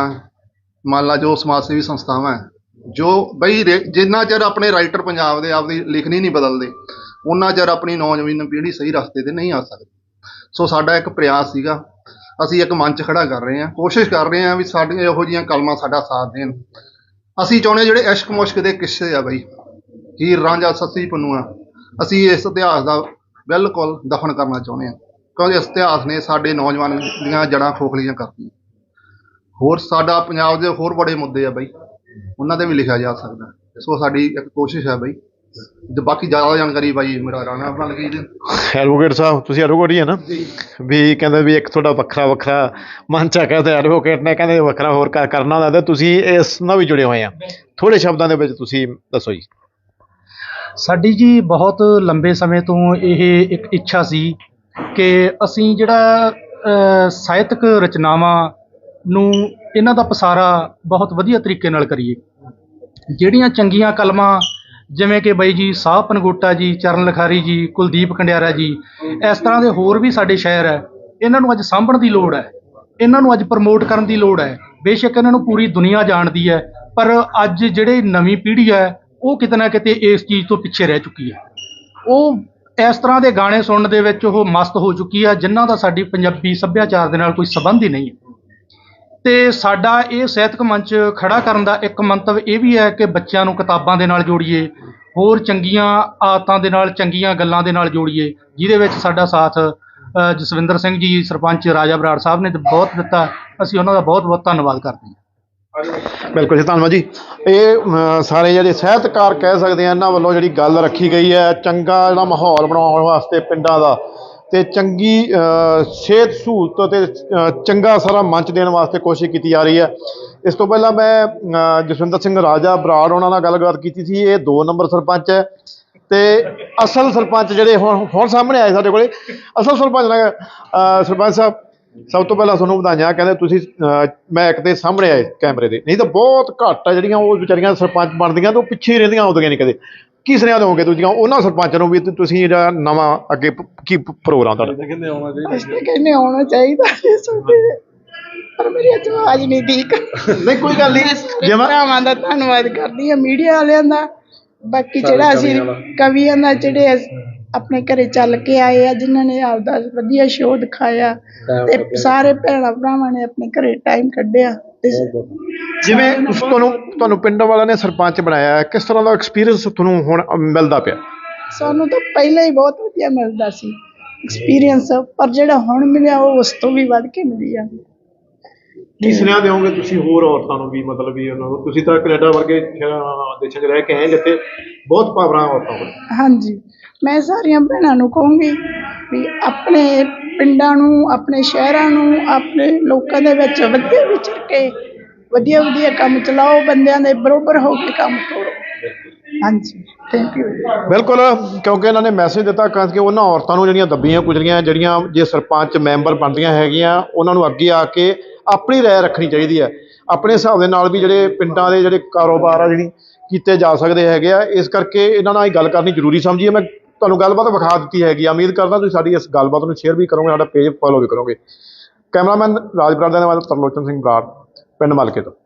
ਮੰਨ ਲਾ ਜੋ ਸਮਾਜ ਸੇਵੀ ਸੰਸਥਾਵਾਂ ਹੈ, ਜੋ ਬਈ ਜਿੰਨਾ ਚਿਰ ਆਪਣੇ ਰਾਈਟਰ ਪੰਜਾਬ ਦੇ ਆਪਦੀ ਲਿਖਣੀ ਨਹੀਂ ਬਦਲਦੇ ਉਹਨਾਂ ਚਿਰ ਆਪਣੀ ਨੌਜਵਾਨ ਪੀੜ੍ਹੀ ਸਹੀ ਰਸਤੇ ਤੇ ਨਹੀਂ ਆ ਸਕਦੀ। ਸੋ ਸਾਡਾ ਇੱਕ ਪ੍ਰਯਾਸ ਸੀਗਾ ਅਸੀਂ ਇੱਕ ਮੰਚ ਖੜਾ ਕਰ ਰਹੇ ਹਾਂ ਕੋਸ਼ਿਸ਼ ਕਰ ਰਹੇ ਹਾਂ ਵੀ ਸਾਡੀਆਂ ਇਹੋ ਜਿਹੀਆਂ ਕਲਮਾਂ ਸਾਡਾ ਸਾਥ ਦੇਣ। ਅਸੀਂ ਚਾਹੁੰਦੇ ਹਾਂ ਜਿਹੜੇ ਇਸ਼ਕ ਮੁਸ਼ਕ ਦੇ ਕਿੱਸੇ ਆ ਬਈ ਹੀਰ ਰਾਂਝਾ ਸੱਸੀ ਪੰਨੂਆ ਅਸੀਂ ਇਸ ਇਤਿਹਾਸ ਦਾ ਬਿਲਕੁਲ ਦਫਨ ਕਰਨਾ ਚਾਹੁੰਦੇ ਹਾਂ ਕਿਉਂਕਿ ਇਤਿਹਾਸ ਨੇ ਸਾਡੇ ਨੌਜਵਾਨ ਦੀਆਂ ਜੜ੍ਹਾਂ ਖੋਖਲੀਆਂ ਕਰਤੀਆਂ। ਹੋਰ ਸਾਡਾ ਪੰਜਾਬ ਦੇ ਹੋਰ ਬੜੇ ਮੁੱਦੇ ਆ ਬਈ। ਉਹਨਾਂ ਤੇ ਵੀ ਲਿਖਿਆ ਜਾ ਸਕਦਾ। ਸੋ ਸਾਡੀ ਇੱਕ ਕੋਸ਼ਿਸ਼ ਹੈ ਬਈ। ਤੇ ਬਾਕੀ ਜ਼ਿਆਦਾ ਜਾਣਕਾਰੀ ਬਾਈ ਮੇਰਾ ਰਾਣਾ ਲਗੀ ਜੀ। ਐਡਵੋਕੇਟ ਸਾਹਿਬ ਤੁਸੀਂ ਐਡਵੋਕੇਟ ਹੀ ਹੈ ਨਾ? ਵੀ ਕਹਿੰਦੇ ਵੀ ਇੱਕ ਤੁਹਾਡਾ ਵੱਖਰਾ ਵੱਖਰਾ ਹੈ ਕਹਿੰਦੇ ਐਡਵੋਕੇਟ ਨੇ ਕਹਿੰਦੇ ਵੱਖਰਾ ਹੋਰ ਕਰਨਾ ਹੁੰਦਾ ਤੇ ਤੁਸੀਂ ਇਸ ਨਾਲ ਵੀ ਜੁੜੇ ਹੋਏ ਆ। ਥੋੜੇ ਸ਼ਬਦਾਂ ਦੇ ਵਿੱਚ ਤੁਸੀਂ ਦੱਸੋ ਜੀ। ਸਾਡੀ ਜੀ ਬਹੁਤ ਲੰਬੇ ਸਮੇਂ ਤੋਂ ਇਹ ਇੱਕ ਇੱਛਾ ਸੀ ਕਿ ਅਸੀਂ ਜਿਹੜਾ ਸਾਹਿਤਕ ਰਚਨਾਵਾਂ ਨੂੰ ਇਹਨਾਂ ਦਾ ਪਸਾਰਾ ਬਹੁਤ ਵਧੀਆ ਤਰੀਕੇ ਨਾਲ ਕਰੀਏ। ਜਿਹੜੀਆਂ ਚੰਗੀਆਂ ਕਲਮਾਂ, ਜਿਵੇਂ ਕਿ ਬਾਈ ਜੀ ਸਾਹ ਪਨਗੋਟਾ ਜੀ, ਚਰਨ ਲਖਾਰੀ ਜੀ, ਕੁਲਦੀਪ ਕੰਡਿਆਰਾ ਜੀ, ਇਸ ਤਰ੍ਹਾਂ ਦੇ ਹੋਰ ਵੀ ਸਾਡੇ ਸ਼ਾਇਰ ਹੈ, ਇਹਨਾਂ ਨੂੰ ਅੱਜ ਸਾਂਭਣ ਦੀ ਲੋੜ ਹੈ, ਇਹਨਾਂ ਨੂੰ ਅੱਜ ਪ੍ਰਮੋਟ ਕਰਨ ਦੀ ਲੋੜ ਹੈ। ਬੇਸ਼ੱਕ ਇਹਨਾਂ ਨੂੰ ਪੂਰੀ ਦੁਨੀਆ ਜਾਣਦੀ ਹੈ, ਪਰ ਅੱਜ ਜਿਹੜੇ ਨਵੀਂ ਪੀੜ੍ਹੀ ਹੈ ਉਹ ਕਿਤੇ ਨਾ ਕਿਤੇ ਇਸ ਚੀਜ਼ ਤੋਂ ਪਿੱਛੇ ਰਹਿ ਚੁੱਕੀ ਹੈ। ਉਹ ਇਸ ਤਰ੍ਹਾਂ ਦੇ ਗਾਣੇ ਸੁਣਨ ਦੇ ਵਿੱਚ ਉਹ ਮਸਤ ਹੋ ਚੁੱਕੀ ਹੈ ਜਿਨ੍ਹਾਂ ਦਾ ਸਾਡੀ ਪੰਜਾਬੀ ਸੱਭਿਆਚਾਰ ਦੇ ਨਾਲ ਕੋਈ ਸੰਬੰਧ ਹੀ ਨਹੀਂ ਹੈ। ਤੇ ਸਾਡਾ ਇਹ ਸਾਹਿਤਕ ਮੰਚ ਖੜਾ ਕਰਨ ਦਾ ਇੱਕ ਮੰਤਵ ਇਹ ਵੀ ਹੈ ਕਿ ਬੱਚਿਆਂ ਨੂੰ ਕਿਤਾਬਾਂ ਦੇ ਨਾਲ ਜੋੜੀਏ, ਹੋਰ ਚੰਗੀਆਂ ਆਦਤਾਂ ਦੇ ਨਾਲ, ਚੰਗੀਆਂ ਗੱਲਾਂ ਦੇ ਨਾਲ ਜੋੜੀਏ, ਜਿਹਦੇ ਵਿੱਚ ਸਾਡਾ ਸਾਥ ਜਸਵਿੰਦਰ ਸਿੰਘ ਜੀ, ਸਰਪੰਚ ਰਾਜਾ ਬਰਾੜ ਸਾਹਿਬ ਨੇ ਬਹੁਤ ਦਿੱਤਾ। ਅਸੀਂ ਉਹਨਾਂ ਦਾ ਬਹੁਤ ਬਹੁਤ ਧੰਨਵਾਦ ਕਰਦੇ ਹਾਂ। ਬਿਲਕੁਲ ਜੀ, ਧੰਨਵਾਦ ਜੀ। ਇਹ ਸਾਰੇ ਜਿਹੜੇ ਸਾਹਿਤਕਾਰ ਕਹਿ ਸਕਦੇ ਆ, ਇਹਨਾਂ ਵੱਲੋਂ ਜਿਹੜੀ ਗੱਲ ਰੱਖੀ ਗਈ ਹੈ, ਚੰਗਾ ਜਿਹੜਾ ਮਾਹੌਲ ਬਣਾਉਣ ਵਾਸਤੇ ਪਿੰਡਾਂ ਦਾ ਤੇ ਚੰਗੀ ਸਿਹਤ ਸਹੂਲਤ ਤੇ ਚੰਗਾ ਸਾਰਾ ਮੰਚ ਦੇਣ ਵਾਸਤੇ ਕੋਸ਼ਿਸ਼ ਕੀਤੀ ਜਾ ਰਹੀ ਹੈ। ਇਸ ਤੋਂ ਪਹਿਲਾਂ ਮੈਂ ਜਸਵਿੰਦਰ ਸਿੰਘ ਰਾਜਾ ਬਰਾੜ ਉਹਨਾਂ ਨਾਲ ਗੱਲਬਾਤ ਕੀਤੀ ਸੀ। ਇਹ 2 ਨੰਬਰ ਸਰਪੰਚ ਹੈ ਤੇ ਅਸਲ ਸਰਪੰਚ ਜਿਹੜੇ ਹੁਣ ਹੁਣ ਸਾਹਮਣੇ ਆਏ ਸਾਡੇ ਕੋਲੇ, ਅਸਲ ਸਰਪੰਚ ਨੇ ਸਰਪੰਚ ਸਾਹਿਬ ਸਭ ਤੋਂ ਪਹਿਲਾਂ ਤੁਹਾਨੂੰ ਵਧਾਈਆਂ ਕਹਿੰਦੇ ਤੁਸੀਂ ਮੈਂ ਇੱਕ ਤੇ ਸਾਹਮਣੇ ਆਏ ਕੈਮਰੇ ਦੇ। ਨਹੀਂ ਤਾਂ ਬਹੁਤ ਘੱਟ ਆ ਜਿਹੜੀਆਂ ਉਹ ਵਿਚਾਰੀਆਂ ਸਰਪੰਚ ਬਣਦੀਆਂ ਤੇ ਉਹ ਪਿੱਛੇ ਹੀ ਰਹਿੰਦੀਆਂ ਆਉਂਦੀਆਂ ਨਹੀਂ ਕਦੇ। ਕੀ ਸੁਨੇਹਾ ਦਿਓਗੇ ਦੂਜੀਆਂ ਉਹਨਾਂ ਸਰਪੰਚ ਨੂੰ ਵੀ ਤੁਸੀਂ ਜਿਹੜਾ ਨਵਾਂ ਅੱਗੇ ਕੀ ਪ੍ਰੋਗਰਾਮ ਤੁਹਾਡਾ? ਕਹਿੰਦੇ ਆਉਣਾ ਚਾਹੀਦਾ? ਅਸੀਂ ਕਹਿੰਦੇ ਆਉਣਾ ਚਾਹੀਦਾ ਸਾਡੇ ਪਰ ਮੇਰੀ ਅੱਜ ਆਵਾਜ਼ ਨਹੀਂ ਠੀਕ। ਨਹੀਂ ਕੋਈ ਗੱਲ ਨਹੀਂ। ਜਿਵੇਂ ਭਰਾਵਾਂ ਦਾ ਧੰਨਵਾਦ ਕਰਦੀ ਹਾਂ ਮੀਡੀਆ ਵਾਲਿਆਂ ਦਾ। ਬਾਕੀ ਜਿਹੜਾ ਅਸੀਂ ਕਵੀਆਂ ਦਾ ਜਿਹੜੇ ਆਪਣੇ ਘਰੇ ਚੱਲ ਕੇ ਆਏ ਆ ਜਿਨ੍ਹਾਂ ਨੇ ਆਪਦਾ ਵਧੀਆ ਸ਼ੋਅ ਦਿਖਾਇਆ ਤੇ ਸਾਰੇ ਭੈਣਾਂ ਭਰਾਵਾਂ ਨੇ ਆਪਣੇ ਘਰੇ ਟਾਈਮ ਕੱਢਿਆ ਤੇ ਜਿਵੇਂ ਉਸ ਤੁਹਾਨੂੰ ਤੁਹਾਨੂੰ ਪਿੰਡ ਵਾਲਿਆਂ ਨੇ ਸਰਪੰਚ ਬਣਾਇਆ ਹੈ, ਕਿਸ ਤਰ੍ਹਾਂ ਦਾ ਐਕਸਪੀਰੀਅੰਸ ਤੁਹਾਨੂੰ ਹੁਣ ਮਿਲਦਾ ਪਿਆ? ਸਾਨੂੰ ਤਾਂ ਪਹਿਲਾਂ ਹੀ ਬਹੁਤ ਵਧੀਆ ਮਿਲਦਾ ਸੀ ਐਕਸਪੀਰੀਅੰਸ ਪਰ ਜਿਹੜਾ ਹੁਣ ਮਿਲਿਆ ਉਹ ਉਸ ਤੋਂ ਵੀ ਵੱਧ ਕੇ ਮਿਲੀ ਆ। ਕੀ ਸੁਨੇਹਾ ਦਿਓਗੇ ਤੁਸੀਂ ਹੋਰ ਔਰਤਾਂ ਨੂੰ ਵੀ ਮਤਲਬ ਵੀ ਉਹਨਾਂ ਨੂੰ? ਤੁਸੀਂ ਤਾਂ ਕੈਨੇਡਾ ਵਰਗੇ ਦੇਸ਼ਾਂ 'ਚ ਰਹਿ ਕੇ ਆਏ ਜਿੱਥੇ ਬਹੁਤ ਪਾਵਰਾਂ ਔਰਤਾਂ ਕੋਲ। ਹਾਂਜੀ। ਮੈਂ ਸਾਰੀਆਂ ਭੈਣਾਂ ਨੂੰ ਕਹੂੰਗੀ ਵੀ ਆਪਣੇ ਪਿੰਡਾਂ ਨੂੰ, ਆਪਣੇ ਸ਼ਹਿਰਾਂ ਨੂੰ, ਆਪਣੇ ਲੋਕਾਂ ਦੇ ਵਿੱਚ ਵਧੀਆ ਵਿਚਰ ਕੇ, ਵਧੀਆ ਵਧੀਆ ਕੰਮ ਚਲਾਓ, ਬੰਦਿਆਂ ਦੇ ਬਰੋਬਰ ਹੋ ਕੇ ਕੰਮ ਕਰੋ। ਹਾਂਜੀ ਥੈਂਕ ਯੂ ਬਿਲਕੁਲ, ਕਿਉਂਕਿ ਇਹਨਾਂ ਨੇ ਮੈਸੇਜ ਦਿੱਤਾ ਕਿ ਉਹਨਾਂ ਔਰਤਾਂ ਨੂੰ ਜਿਹੜੀਆਂ ਦੱਬੀਆਂ ਗੁਜ਼ਰੀਆਂ ਜਿਹੜੀਆਂ ਜੇ ਸਰਪੰਚ, ਮੈਂਬਰ ਬਣਦੀਆਂ ਹੈਗੀਆਂ, ਉਹਨਾਂ ਨੂੰ ਅੱਗੇ ਆ ਕੇ ਆਪਣੀ ਰਾਏ ਰੱਖਣੀ ਚਾਹੀਦੀ ਹੈ। ਆਪਣੇ ਹਿਸਾਬ ਦੇ ਨਾਲ ਵੀ ਜਿਹੜੇ ਪਿੰਡਾਂ ਦੇ ਜਿਹੜੇ ਕਾਰੋਬਾਰ ਆ ਜਿਹੜੀ ਕੀਤੇ ਜਾ ਸਕਦੇ ਹੈਗੇ ਆ, ਇਸ ਕਰਕੇ ਇਹਨਾਂ ਨਾਲ ਹੀ ਗੱਲ ਕਰਨੀ ਜ਼ਰੂਰੀ ਸਮਝੀਏ ਮੈਂ ਤੁਹਾਨੂੰ ਗੱਲਬਾਤ ਵਿਖਾ ਦਿੱਤੀ ਹੈਗੀ ਆ। ਉਮੀਦ ਕਰਦਾ ਤੁਸੀਂ ਸਾਡੀ ਇਸ ਗੱਲਬਾਤ ਨੂੰ ਸ਼ੇਅਰ ਵੀ ਕਰੋਗੇ, ਸਾਡਾ ਪੇਜ ਫੋਲੋ ਵੀ ਕਰੋਗੇ। ਕੈਮਰਾਮੈਨ ਰਾਜ ਬਰਾੜ, ਦੇ ਨਾਲ ਤਰਲੋਚਨ ਸਿੰਘ ਬਰਾੜ, ਪਿੰਡ ਮਲਕੇ ਤੋਂ।